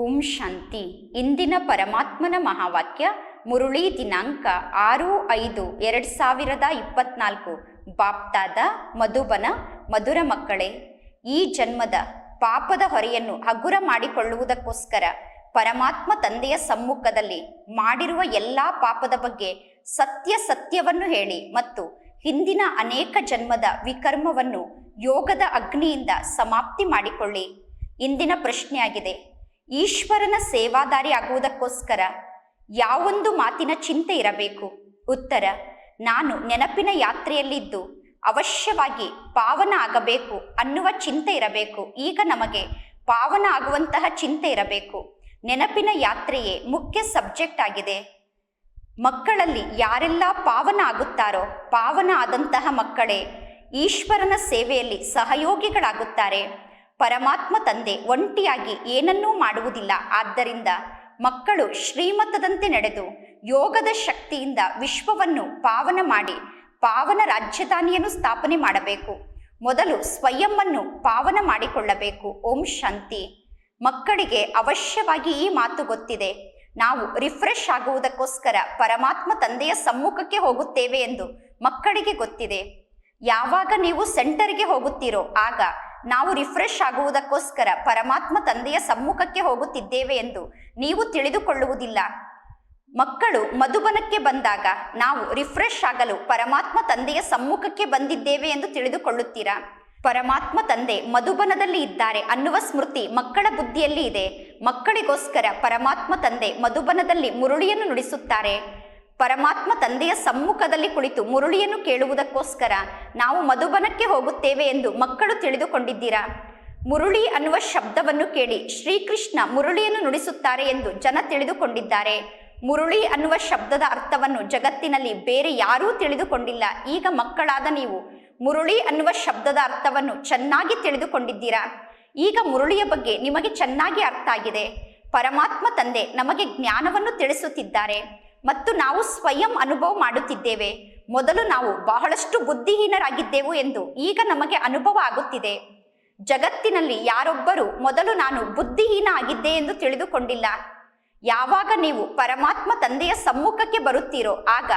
ಓಂ ಶಾಂತಿ. ಇಂದಿನ ಪರಮಾತ್ಮನ ಮಹಾವಾಕ್ಯ ಮುರುಳಿ ದಿನಾಂಕ ಆರು ಐದು ಎರಡು ಸಾವಿರದ ಇಪ್ಪತ್ನಾಲ್ಕು. ಬಾಪ್ತಾದ, ಮಧುಬನ, ಮಧುರ ಮಕ್ಕಳೇ, ಈ ಜನ್ಮದ ಪಾಪದ ಹೊರೆಯನ್ನು ಹಗುರ ಮಾಡಿಕೊಳ್ಳುವುದಕ್ಕೋಸ್ಕರ ಪರಮಾತ್ಮ ತಂದೆಯ ಸಮ್ಮುಖದಲ್ಲಿ ಮಾಡಿರುವ ಎಲ್ಲ ಪಾಪದ ಬಗ್ಗೆ ಸತ್ಯ ಸತ್ಯವನ್ನು ಹೇಳಿ ಮತ್ತು ಹಿಂದಿನ ಅನೇಕ ಜನ್ಮದ ವಿಕರ್ಮವನ್ನು ಯೋಗದ ಅಗ್ನಿಯಿಂದ ಸಮಾಪ್ತಿ ಮಾಡಿಕೊಳ್ಳಿ. ಇಂದಿನ ಪ್ರಶ್ನೆಯಾಗಿದೆ ಈಶ್ವರನ ಸೇವಾದಾರಿ ಆಗುವುದಕ್ಕೋಸ್ಕರ ಯಾವೊಂದು ಮಾತಿನ ಚಿಂತೆ ಇರಬೇಕು? ಉತ್ತರ, ನಾನು ನೆನಪಿನ ಯಾತ್ರೆಯಲ್ಲಿದ್ದು ಅವಶ್ಯವಾಗಿ ಪಾವನ ಆಗಬೇಕು ಅನ್ನುವ ಚಿಂತೆ ಇರಬೇಕು. ಈಗ ನಮಗೆ ಪಾವನ ಆಗುವಂತಹ ಚಿಂತೆ ಇರಬೇಕು. ನೆನಪಿನ ಯಾತ್ರೆಯೇ ಮುಖ್ಯ ಸಬ್ಜೆಕ್ಟ್ ಆಗಿದೆ. ಮಕ್ಕಳಲ್ಲಿ ಯಾರೆಲ್ಲ ಪಾವನ ಆಗುತ್ತಾರೋ, ಪಾವನ ಆದಂತಹ ಮಕ್ಕಳೇ ಈಶ್ವರನ ಸೇವೆಯಲ್ಲಿ ಸಹಯೋಗಿಗಳಾಗುತ್ತಾರೆ. ಪರಮಾತ್ಮ ತಂದೆ ಒಂಟಿಯಾಗಿ ಏನನ್ನೂ ಮಾಡುವುದಿಲ್ಲ. ಆದ್ದರಿಂದ ಮಕ್ಕಳು ಶ್ರೀಮತದಂತೆ ನಡೆದು ಯೋಗದ ಶಕ್ತಿಯಿಂದ ವಿಶ್ವವನ್ನು ಪಾವನ ಮಾಡಿ ಪಾವನ ರಾಜಧಾನಿಯನ್ನು ಸ್ಥಾಪನೆ ಮಾಡಬೇಕು. ಮೊದಲು ಸ್ವಯಂವನ್ನು ಪಾವನ ಮಾಡಿಕೊಳ್ಳಬೇಕು. ಓಂ ಶಾಂತಿ. ಮಕ್ಕಳಿಗೆ ಅವಶ್ಯವಾಗಿ ಈ ಮಾತು ಗೊತ್ತಿದೆ. ನಾವು ರಿಫ್ರೆಶ್ ಆಗುವುದಕ್ಕೋಸ್ಕರ ಪರಮಾತ್ಮ ತಂದೆಯ ಸಮ್ಮುಖಕ್ಕೆ ಹೋಗುತ್ತೇವೆ ಎಂದು ಮಕ್ಕಳಿಗೆ ಗೊತ್ತಿದೆ. ಯಾವಾಗ ನೀವು ಸೆಂಟರ್ಗೆ ಹೋಗುತ್ತೀರೋ ಆಗ ನಾವು ರಿಫ್ರೆಶ್ ಆಗುವುದಕ್ಕೋಸ್ಕರ ಪರಮಾತ್ಮ ತಂದೆಯ ಸಮ್ಮುಖಕ್ಕೆ ಹೋಗುತ್ತಿದ್ದೇವೆ ಎಂದು ನೀವು ತಿಳಿದುಕೊಳ್ಳುವುದಿಲ್ಲ. ಮಕ್ಕಳು ಮಧುಬನಕ್ಕೆ ಬಂದಾಗ ನಾವು ರಿಫ್ರೆಶ್ ಆಗಲು ಪರಮಾತ್ಮ ತಂದೆಯ ಸಮ್ಮುಖಕ್ಕೆ ಬಂದಿದ್ದೇವೆ ಎಂದು ತಿಳಿದುಕೊಳ್ಳುತ್ತೀರಾ? ಪರಮಾತ್ಮ ತಂದೆ ಮಧುಬನದಲ್ಲಿ ಇದ್ದಾರೆ ಅನ್ನುವ ಸ್ಮೃತಿ ಮಕ್ಕಳ ಬುದ್ಧಿಯಲ್ಲಿ ಇದೆ. ಮಕ್ಕಳಿಗೋಸ್ಕರ ಪರಮಾತ್ಮ ತಂದೆ ಮಧುಬನದಲ್ಲಿ ಮುರುಳಿಯನ್ನು ನುಡಿಸುತ್ತಾರೆ. ಪರಮಾತ್ಮ ತಂದೆಯ ಸಮ್ಮುಖದಲ್ಲಿ ಕುಳಿತು ಮುರುಳಿಯನ್ನು ಕೇಳುವುದಕ್ಕೋಸ್ಕರ ನಾವು ಮಧುಬನಕ್ಕೆ ಹೋಗುತ್ತೇವೆ ಎಂದು ಮಕ್ಕಳು ತಿಳಿದುಕೊಂಡಿದ್ದೀರಾ? ಮುರುಳಿ ಅನ್ನುವ ಶಬ್ದವನ್ನು ಕೇಳಿ ಶ್ರೀಕೃಷ್ಣ ಮುರುಳಿಯನ್ನು ನುಡಿಸುತ್ತಾರೆ ಎಂದು ಜನ ತಿಳಿದುಕೊಂಡಿದ್ದಾರೆ. ಮುರುಳಿ ಅನ್ನುವ ಶಬ್ದದ ಅರ್ಥವನ್ನು ಜಗತ್ತಿನಲ್ಲಿ ಬೇರೆ ಯಾರೂ ತಿಳಿದುಕೊಂಡಿಲ್ಲ. ಈಗ ಮಕ್ಕಳಾದ ನೀವು ಮುರುಳಿ ಅನ್ನುವ ಶಬ್ದದ ಅರ್ಥವನ್ನು ಚೆನ್ನಾಗಿ ತಿಳಿದುಕೊಂಡಿದ್ದೀರಾ? ಈಗ ಮುರುಳಿಯ ಬಗ್ಗೆ ನಿಮಗೆ ಚೆನ್ನಾಗಿ ಅರ್ಥ ಆಗಿದೆ. ಪರಮಾತ್ಮ ತಂದೆ ನಮಗೆ ಜ್ಞಾನವನ್ನು ತಿಳಿಸುತ್ತಿದ್ದಾರೆ. ಮತ್ತು ನಾವು ಸ್ವಯಂ ಅನುಭವ ಮಾಡುತ್ತಿದ್ದೇವೆ. ಮೊದಲು ನಾವು ಬಹಳಷ್ಟು ಬುದ್ಧಿಹೀನರಾಗಿದ್ದೆವು ಎಂದು ಈಗ ನಮಗೆ ಅನುಭವ ಆಗುತ್ತಿದೆ. ಜಗತ್ತಿನಲ್ಲಿ ಯಾರೊಬ್ಬರು ಮೊದಲು ನಾನು ಬುದ್ಧಿಹೀನ ಆಗಿದ್ದೆ ಎಂದು ತಿಳಿದುಕೊಂಡಿಲ್ಲ. ಯಾವಾಗ ನೀವು ಪರಮಾತ್ಮ ತಂದೆಯ ಸಮ್ಮುಖಕ್ಕೆ ಬರುತ್ತೀರೋ ಆಗ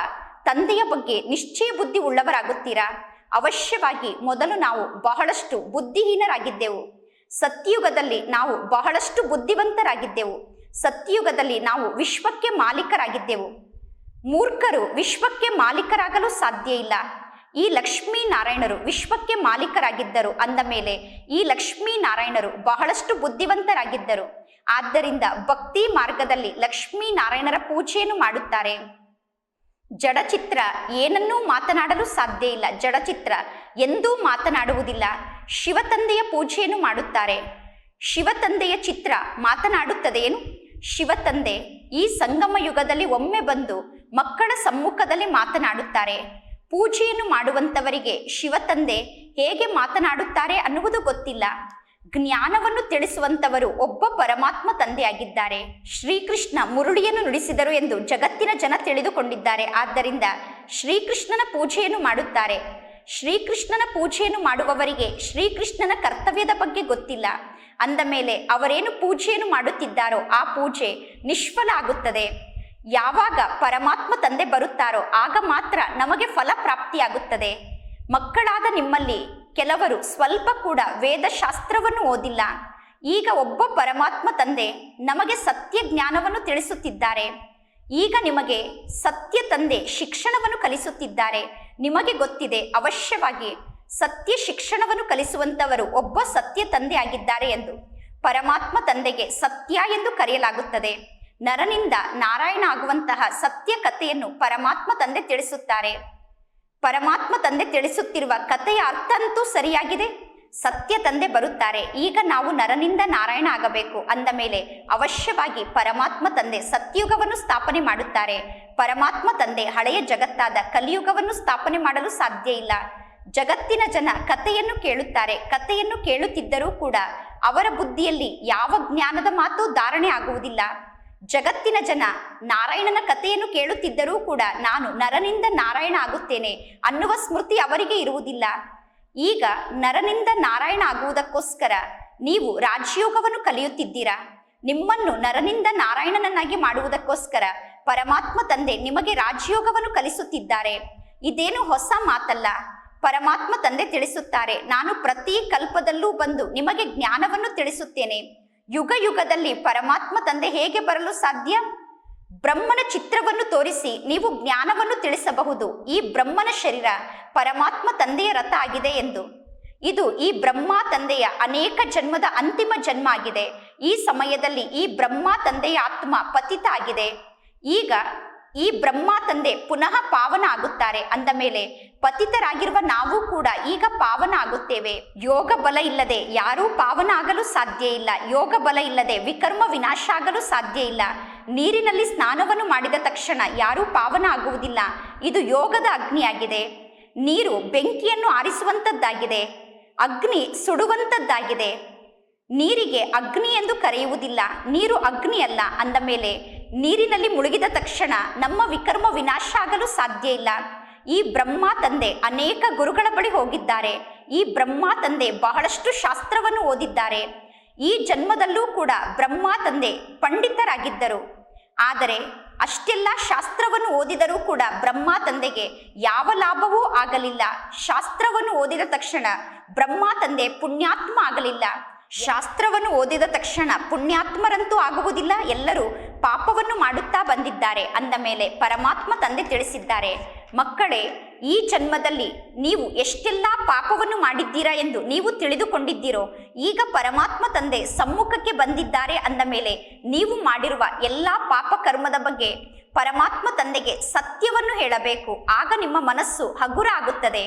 ತಂದೆಯ ಬಗ್ಗೆ ನಿಶ್ಚಯ ಬುದ್ಧಿ ಉಳ್ಳವರಾಗುತ್ತೀರಾ? ಅವಶ್ಯವಾಗಿ ಮೊದಲು ನಾವು ಬಹಳಷ್ಟು ಬುದ್ಧಿಹೀನರಾಗಿದ್ದೆವು. ಸತ್ಯುಗದಲ್ಲಿ ನಾವು ಬಹಳಷ್ಟು ಬುದ್ಧಿವಂತರಾಗಿದ್ದೆವು. ಸತ್ಯುಗದಲ್ಲಿ ನಾವು ವಿಶ್ವಕ್ಕೆ ಮಾಲೀಕರಾಗಿದ್ದೆವು. ಮೂರ್ಖರು ವಿಶ್ವಕ್ಕೆ ಮಾಲೀಕರಾಗಲು ಸಾಧ್ಯ ಇಲ್ಲ. ಈ ಲಕ್ಷ್ಮೀ ನಾರಾಯಣರು ವಿಶ್ವಕ್ಕೆ ಮಾಲೀಕರಾಗಿದ್ದರು ಅಂದ ಮೇಲೆ ಈ ಲಕ್ಷ್ಮೀ ನಾರಾಯಣರು ಬಹಳಷ್ಟು ಬುದ್ಧಿವಂತರಾಗಿದ್ದರು. ಆದ್ದರಿಂದ ಭಕ್ತಿ ಮಾರ್ಗದಲ್ಲಿ ಲಕ್ಷ್ಮೀ ನಾರಾಯಣರ ಪೂಜೆಯನ್ನು ಮಾಡುತ್ತಾರೆ. ಜಡಚಿತ್ರ ಏನನ್ನೂ ಮಾತನಾಡಲು ಸಾಧ್ಯ ಇಲ್ಲ. ಜಡಚಿತ್ರ ಎಂದೂ ಮಾತನಾಡುವುದಿಲ್ಲ. ಶಿವತಂದೆಯ ಪೂಜೆಯನ್ನು ಮಾಡುತ್ತಾರೆ. ಶಿವತಂದೆಯ ಚಿತ್ರ ಮಾತನಾಡುತ್ತದೆಯೇನು? ಶಿವತಂದೆ ಈ ಸಂಗಮ ಯುಗದಲ್ಲಿ ಒಮ್ಮೆ ಬಂದು ಮಕ್ಕಳ ಸಮ್ಮುಖದಲ್ಲಿ ಮಾತನಾಡುತ್ತಾರೆ. ಪೂಜೆಯನ್ನು ಮಾಡುವಂತವರಿಗೆ ಶಿವತಂದೆ ಹೇಗೆ ಮಾತನಾಡುತ್ತಾರೆ ಅನ್ನುವುದು ಗೊತ್ತಿಲ್ಲ. ಜ್ಞಾನವನ್ನು ತಿಳಿಸುವಂತವರು ಒಬ್ಬ ಪರಮಾತ್ಮ ತಂದೆಯಾಗಿದ್ದಾರೆ. ಶ್ರೀಕೃಷ್ಣ ಮುರುಳಿಯನ್ನು ನುಡಿಸಿದರು ಎಂದು ಜಗತ್ತಿನ ಜನ ತಿಳಿದುಕೊಂಡಿದ್ದಾರೆ. ಆದ್ದರಿಂದ ಶ್ರೀಕೃಷ್ಣನ ಪೂಜೆಯನ್ನು ಮಾಡುತ್ತಾರೆ. ಶ್ರೀಕೃಷ್ಣನ ಪೂಜೆಯನ್ನು ಮಾಡುವವರಿಗೆ ಶ್ರೀಕೃಷ್ಣನ ಕರ್ತವ್ಯದ ಬಗ್ಗೆ ಗೊತ್ತಿಲ್ಲ. ಅಂದ ಮೇಲೆ ಅವರೇನು ಪೂಜೆಯನ್ನು ಮಾಡುತ್ತಿದ್ದಾರೋ ಆ ಪೂಜೆ ನಿಷ್ಫಲ ಆಗುತ್ತದೆ ಯಾವಾಗ ಪರಮಾತ್ಮ ತಂದೆ ಬರುತ್ತಾರೋ ಆಗ ಮಾತ್ರ ನಮಗೆ ಫಲ ಪ್ರಾಪ್ತಿಯಾಗುತ್ತದೆ. ಮಕ್ಕಳಾದ ನಿಮ್ಮಲ್ಲಿ ಕೆಲವರು ಸ್ವಲ್ಪ ಕೂಡ ವೇದಶಾಸ್ತ್ರವನ್ನು ಓದಿಲ್ಲ. ಈಗ ಒಬ್ಬ ಪರಮಾತ್ಮ ತಂದೆ ನಮಗೆ ಸತ್ಯ ಜ್ಞಾನವನ್ನು ತಿಳಿಸುತ್ತಿದ್ದಾರೆ. ಈಗ ನಿಮಗೆ ಸತ್ಯ ತಂದೆ ಶಿಕ್ಷಣವನ್ನು ಕಲಿಸುತ್ತಿದ್ದಾರೆ. ನಿಮಗೆ ಗೊತ್ತಿದೆ ಅವಶ್ಯವಾಗಿ ಸತ್ಯ ಶಿಕ್ಷಣವನ್ನು ಕಲಿಸುವಂತವರು ಒಬ್ಬ ಸತ್ಯ ತಂದೆ ಆಗಿದ್ದಾರೆ ಎಂದು ಪರಮಾತ್ಮ ತಂದೆಗೆ ಸತ್ಯ ಎಂದು ಕರೆಯಲಾಗುತ್ತದೆ. ನರನಿಂದ ನಾರಾಯಣ ಆಗುವಂತಹ ಸತ್ಯ ಕಥೆಯನ್ನು ಪರಮಾತ್ಮ ತಂದೆ ತಿಳಿಸುತ್ತಾರೆ. ಪರಮಾತ್ಮ ತಂದೆ ತಿಳಿಸುತ್ತಿರುವ ಕಥೆಯ ಅರ್ಥ ಅಂತೂ ಸರಿಯಾಗಿದೆ. ಸತ್ಯ ತಂದೆ ಬರುತ್ತಾರೆ. ಈಗ ನಾವು ನರನಿಂದ ನಾರಾಯಣ ಆಗಬೇಕು ಅಂದ ಮೇಲೆ ಅವಶ್ಯವಾಗಿ ಪರಮಾತ್ಮ ತಂದೆ ಸತ್ಯುಗವನ್ನು ಸ್ಥಾಪನೆ ಮಾಡುತ್ತಾರೆ. ಪರಮಾತ್ಮ ತಂದೆ ಹಳೆಯ ಜಗತ್ತಾದ ಕಲಿಯುಗವನ್ನು ಸ್ಥಾಪನೆ ಮಾಡಲು ಸಾಧ್ಯ ಇಲ್ಲ. ಜಗತ್ತಿನ ಜನ ಕಥೆಯನ್ನು ಕೇಳುತ್ತಾರೆ, ಕಥೆಯನ್ನು ಕೇಳುತ್ತಿದ್ದರೂ ಕೂಡ ಅವರ ಬುದ್ಧಿಯಲ್ಲಿ ಯಾವ ಜ್ಞಾನದ ಮಾತು ಧಾರಣೆ ಆಗುವುದಿಲ್ಲ. ಜಗತ್ತಿನ ಜನ ನಾರಾಯಣನ ಕಥೆಯನ್ನು ಕೇಳುತ್ತಿದ್ದರೂ ಕೂಡ ನಾನು ನರನಿಂದ ನಾರಾಯಣ ಆಗುತ್ತೇನೆ ಅನ್ನುವ ಸ್ಮೃತಿ ಅವರಿಗೆ ಇರುವುದಿಲ್ಲ. ಈಗ ನರನಿಂದ ನಾರಾಯಣ ಆಗುವುದಕ್ಕೋಸ್ಕರ ನೀವು ರಾಜಯೋಗವನ್ನು ಕಲಿಯುತ್ತಿದ್ದೀರಾ? ನಿಮ್ಮನ್ನು ನರನಿಂದ ನಾರಾಯಣನನ್ನಾಗಿ ಮಾಡುವುದಕ್ಕೋಸ್ಕರ ಪರಮಾತ್ಮ ತಂದೆ ನಿಮಗೆ ರಾಜಯೋಗವನ್ನು ಕಲಿಸುತ್ತಿದ್ದಾರೆ. ಇದೇನು ಹೊಸ ಮಾತಲ್ಲ. ಪರಮಾತ್ಮ ತಂದೆ ತಿಳಿಸುತ್ತಾರೆ. ನಾನು ಪ್ರತಿ ಕಲ್ಪದಲ್ಲೂ ಬಂದು ನಿಮಗೆ ಜ್ಞಾನವನ್ನು ತಿಳಿಸುತ್ತೇನೆ. ಯುಗ ಯುಗದಲ್ಲಿ ಪರಮಾತ್ಮ ತಂದೆ ಹೇಗೆ ಬರಲು ಸಾಧ್ಯ? ಬ್ರಹ್ಮನ ಚಿತ್ರವನ್ನು ತೋರಿಸಿ ನೀವು ಜ್ಞಾನವನ್ನು ತಿಳಿಸಬಹುದು. ಈ ಬ್ರಹ್ಮನ ಶರೀರ ಪರಮಾತ್ಮ ತಂದೆಯ ರಥ ಆಗಿದೆ ಎಂದು. ಇದು ಈ ಬ್ರಹ್ಮ ತಂದೆಯ ಅನೇಕ ಜನ್ಮದ ಅಂತಿಮ ಜನ್ಮ ಆಗಿದೆ. ಈ ಸಮಯದಲ್ಲಿ ಈ ಬ್ರಹ್ಮ ತಂದೆಯ ಆತ್ಮ ಪತಿತ ಆಗಿದೆ. ಈಗ ಈ ಬ್ರಹ್ಮ ತಂದೆ ಪುನಃ ಪಾವನ ಆಗುತ್ತಾರೆ ಅಂದ ಮೇಲೆ, ಪತಿತರಾಗಿರುವ ನಾವು ಕೂಡ ಈಗ ಪಾವನ ಆಗುತ್ತೇವೆ. ಯೋಗ ಬಲ ಇಲ್ಲದೆ ಯಾರೂ ಪಾವನ ಆಗಲು ಸಾಧ್ಯ ಇಲ್ಲ. ಯೋಗ ಬಲ ಇಲ್ಲದೆ ವಿಕರ್ಮ ವಿನಾಶ ಆಗಲು ಸಾಧ್ಯ ಇಲ್ಲ. ನೀರಿನಲ್ಲಿ ಸ್ನಾನವನ್ನು ಮಾಡಿದ ತಕ್ಷಣ ಯಾರೂ ಪಾವನ ಆಗುವುದಿಲ್ಲ. ಇದು ಯೋಗದ ಅಗ್ನಿಯಾಗಿದೆ. ನೀರು ಬೆಂಕಿಯನ್ನು ಆರಿಸುವಂಥದ್ದಾಗಿದೆ ಅಗ್ನಿ ಸುಡುವಂಥದ್ದಾಗಿದೆ ನೀರಿಗೆ ಅಗ್ನಿ ಎಂದು ಕರೆಯುವುದಿಲ್ಲ. ನೀರು ಅಗ್ನಿ ಅಲ್ಲ ಅಂದ ಮೇಲೆ ನೀರಿನಲ್ಲಿ ಮುಳುಗಿದ ತಕ್ಷಣ ನಮ್ಮ ವಿಕರ್ಮ ವಿನಾಶ ಆಗಲು ಸಾಧ್ಯ ಇಲ್ಲ. ಈ ಬ್ರಹ್ಮ ತಂದೆ ಅನೇಕ ಗುರುಗಳ ಬಳಿ ಹೋಗಿದ್ದಾರೆ. ಈ ಬ್ರಹ್ಮ ತಂದೆ ಬಹಳಷ್ಟು ಶಾಸ್ತ್ರವನ್ನು ಓದಿದ್ದಾರೆ. ಈ ಜನ್ಮದಲ್ಲೂ ಕೂಡ ಬ್ರಹ್ಮ ತಂದೆ ಪಂಡಿತರಾಗಿದ್ದರು. ಆದರೆ ಅಷ್ಟೆಲ್ಲ ಶಾಸ್ತ್ರವನ್ನು ಓದಿದರೂ ಕೂಡ ಬ್ರಹ್ಮ ತಂದೆಗೆ ಯಾವ ಲಾಭವೂ ಆಗಲಿಲ್ಲ. ಶಾಸ್ತ್ರವನ್ನು ಓದಿದ ತಕ್ಷಣ ಬ್ರಹ್ಮ ತಂದೆ ಪುಣ್ಯಾತ್ಮ ಆಗಲಿಲ್ಲ. ಶಾಸ್ತ್ರವನ್ನು ಓದಿದ ತಕ್ಷಣ ಪುಣ್ಯಾತ್ಮರಂತೂ ಆಗುವುದಿಲ್ಲ. ಎಲ್ಲರೂ ಪಾಪವನ್ನು ಮಾಡುತ್ತಾ ಬಂದಿದ್ದಾರೆ ಅಂದ ಮೇಲೆ ಪರಮಾತ್ಮ ತಂದೆ ತಿಳಿಸಿದ್ದಾರೆ. ಮಕ್ಕಳೇ, ಈ ಜನ್ಮದಲ್ಲಿ ನೀವು ಎಷ್ಟೆಲ್ಲ ಪಾಪವನ್ನು ಮಾಡಿದ್ದೀರಾ ಎಂದು ನೀವು ತಿಳಿದುಕೊಂಡಿದ್ದೀರೋ, ಈಗ ಪರಮಾತ್ಮ ತಂದೆ ಸಮ್ಮುಖಕ್ಕೆ ಬಂದಿದ್ದಾರೆ ಅಂದ ಮೇಲೆ ನೀವು ಮಾಡಿರುವ ಎಲ್ಲ ಪಾಪ ಕರ್ಮದ ಬಗ್ಗೆ ಪರಮಾತ್ಮ ತಂದೆಗೆ ಸತ್ಯವನ್ನು ಹೇಳಬೇಕು. ಆಗ ನಿಮ್ಮ ಮನಸ್ಸು ಹಗುರ ಆಗುತ್ತದೆ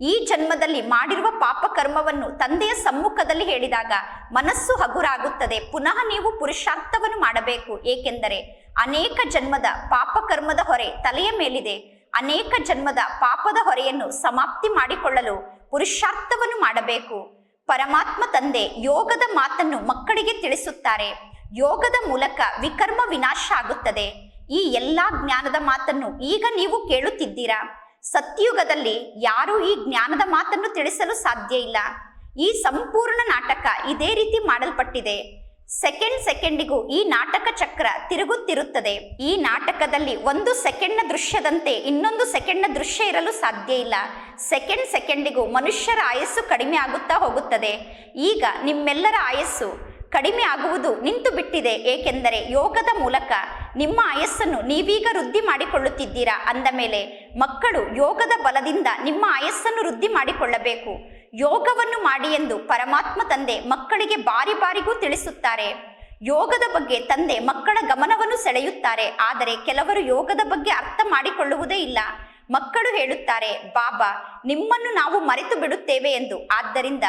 ಈ ಜನ್ಮದಲ್ಲಿ ಮಾಡಿರುವ ಪಾಪ ಕರ್ಮವನ್ನು ತಂದೆಯ ಸಮ್ಮುಖದಲ್ಲಿ ಹೇಳಿದಾಗ ಮನಸ್ಸು ಹಗುರಾಗುತ್ತದೆ. ಪುನಃ ನೀವು ಪುರುಷಾರ್ಥವನ್ನು ಮಾಡಬೇಕು. ಏಕೆಂದರೆ ಅನೇಕ ಜನ್ಮದ ಪಾಪ ಕರ್ಮದ ಹೊರೆ ತಲೆಯ ಮೇಲಿದೆ. ಅನೇಕ ಜನ್ಮದ ಪಾಪದ ಹೊರೆಯನ್ನು ಸಮಾಪ್ತಿ ಮಾಡಿಕೊಳ್ಳಲು ಪುರುಷಾರ್ಥವನ್ನು ಮಾಡಬೇಕು. ಪರಮಾತ್ಮ ತಂದೆ ಯೋಗದ ಮಾತನ್ನು ಮಕ್ಕಳಿಗೆ ತಿಳಿಸುತ್ತಾರೆ. ಯೋಗದ ಮೂಲಕ ವಿಕರ್ಮ ವಿನಾಶ ಆಗುತ್ತದೆ. ಈ ಎಲ್ಲಾ ಜ್ಞಾನದ ಮಾತನ್ನು ಈಗ ನೀವು ಕೇಳುತ್ತಿದ್ದೀರಾ? ಸತ್ಯುಗದಲ್ಲಿ ಯಾರೂ ಈ ಜ್ಞಾನದ ಮಾತನ್ನು ತಿಳಿಸಲು ಸಾಧ್ಯ ಇಲ್ಲ. ಈ ಸಂಪೂರ್ಣ ನಾಟಕ ಇದೇ ರೀತಿ ಮಾಡಲ್ಪಟ್ಟಿದೆ. ಸೆಕೆಂಡ್ ಸೆಕೆಂಡಿಗೂ ಈ ನಾಟಕ ಚಕ್ರ ತಿರುಗುತ್ತಿರುತ್ತದೆ. ಈ ನಾಟಕದಲ್ಲಿ ಒಂದು ಸೆಕೆಂಡ್ನ ದೃಶ್ಯದಂತೆ ಇನ್ನೊಂದು ಸೆಕೆಂಡ್ನ ದೃಶ್ಯ ಇರಲು ಸಾಧ್ಯ ಇಲ್ಲ. ಸೆಕೆಂಡ್ ಸೆಕೆಂಡಿಗೂ ಮನುಷ್ಯರ ಆಯಸ್ಸು ಕಡಿಮೆ ಆಗುತ್ತಾ ಹೋಗುತ್ತದೆ. ಈಗ ನಿಮ್ಮೆಲ್ಲರ ಆಯಸ್ಸು ಕಡಿಮೆ ಆಗುವುದು ನಿಂತು ಬಿಟ್ಟಿದೆ. ಏಕೆಂದರೆ ಯೋಗದ ಮೂಲಕ ನಿಮ್ಮ ಆಯಸ್ಸನ್ನು ನೀವೀಗ ವೃದ್ಧಿ ಮಾಡಿಕೊಳ್ಳುತ್ತಿದ್ದೀರಾ? ಅಂದ ಮೇಲೆ, ಮಕ್ಕಳು ಯೋಗದ ಬಲದಿಂದ ನಿಮ್ಮ ಆಯಸ್ಸನ್ನು ವೃದ್ಧಿ ಮಾಡಿಕೊಳ್ಳಬೇಕು. ಯೋಗವನ್ನು ಮಾಡಿ ಎಂದು ಪರಮಾತ್ಮ ತಂದೆ ಮಕ್ಕಳಿಗೆ ಬಾರಿ ಬಾರಿಗೂ ತಿಳಿಸುತ್ತಾರೆ. ಯೋಗದ ಬಗ್ಗೆ ತಂದೆ ಮಕ್ಕಳ ಗಮನವನ್ನು ಸೆಳೆಯುತ್ತಾರೆ. ಆದರೆ ಕೆಲವರು ಯೋಗದ ಬಗ್ಗೆ ಅರ್ಥ ಮಾಡಿಕೊಳ್ಳುವುದೇ ಇಲ್ಲ. ಮಕ್ಕಳು ಹೇಳುತ್ತಾರೆ, ಬಾಬಾ, ನಿಮ್ಮನ್ನು ನಾವು ಮರೆತು ಬಿಡುತ್ತೇವೆ ಎಂದು. ಆದ್ದರಿಂದ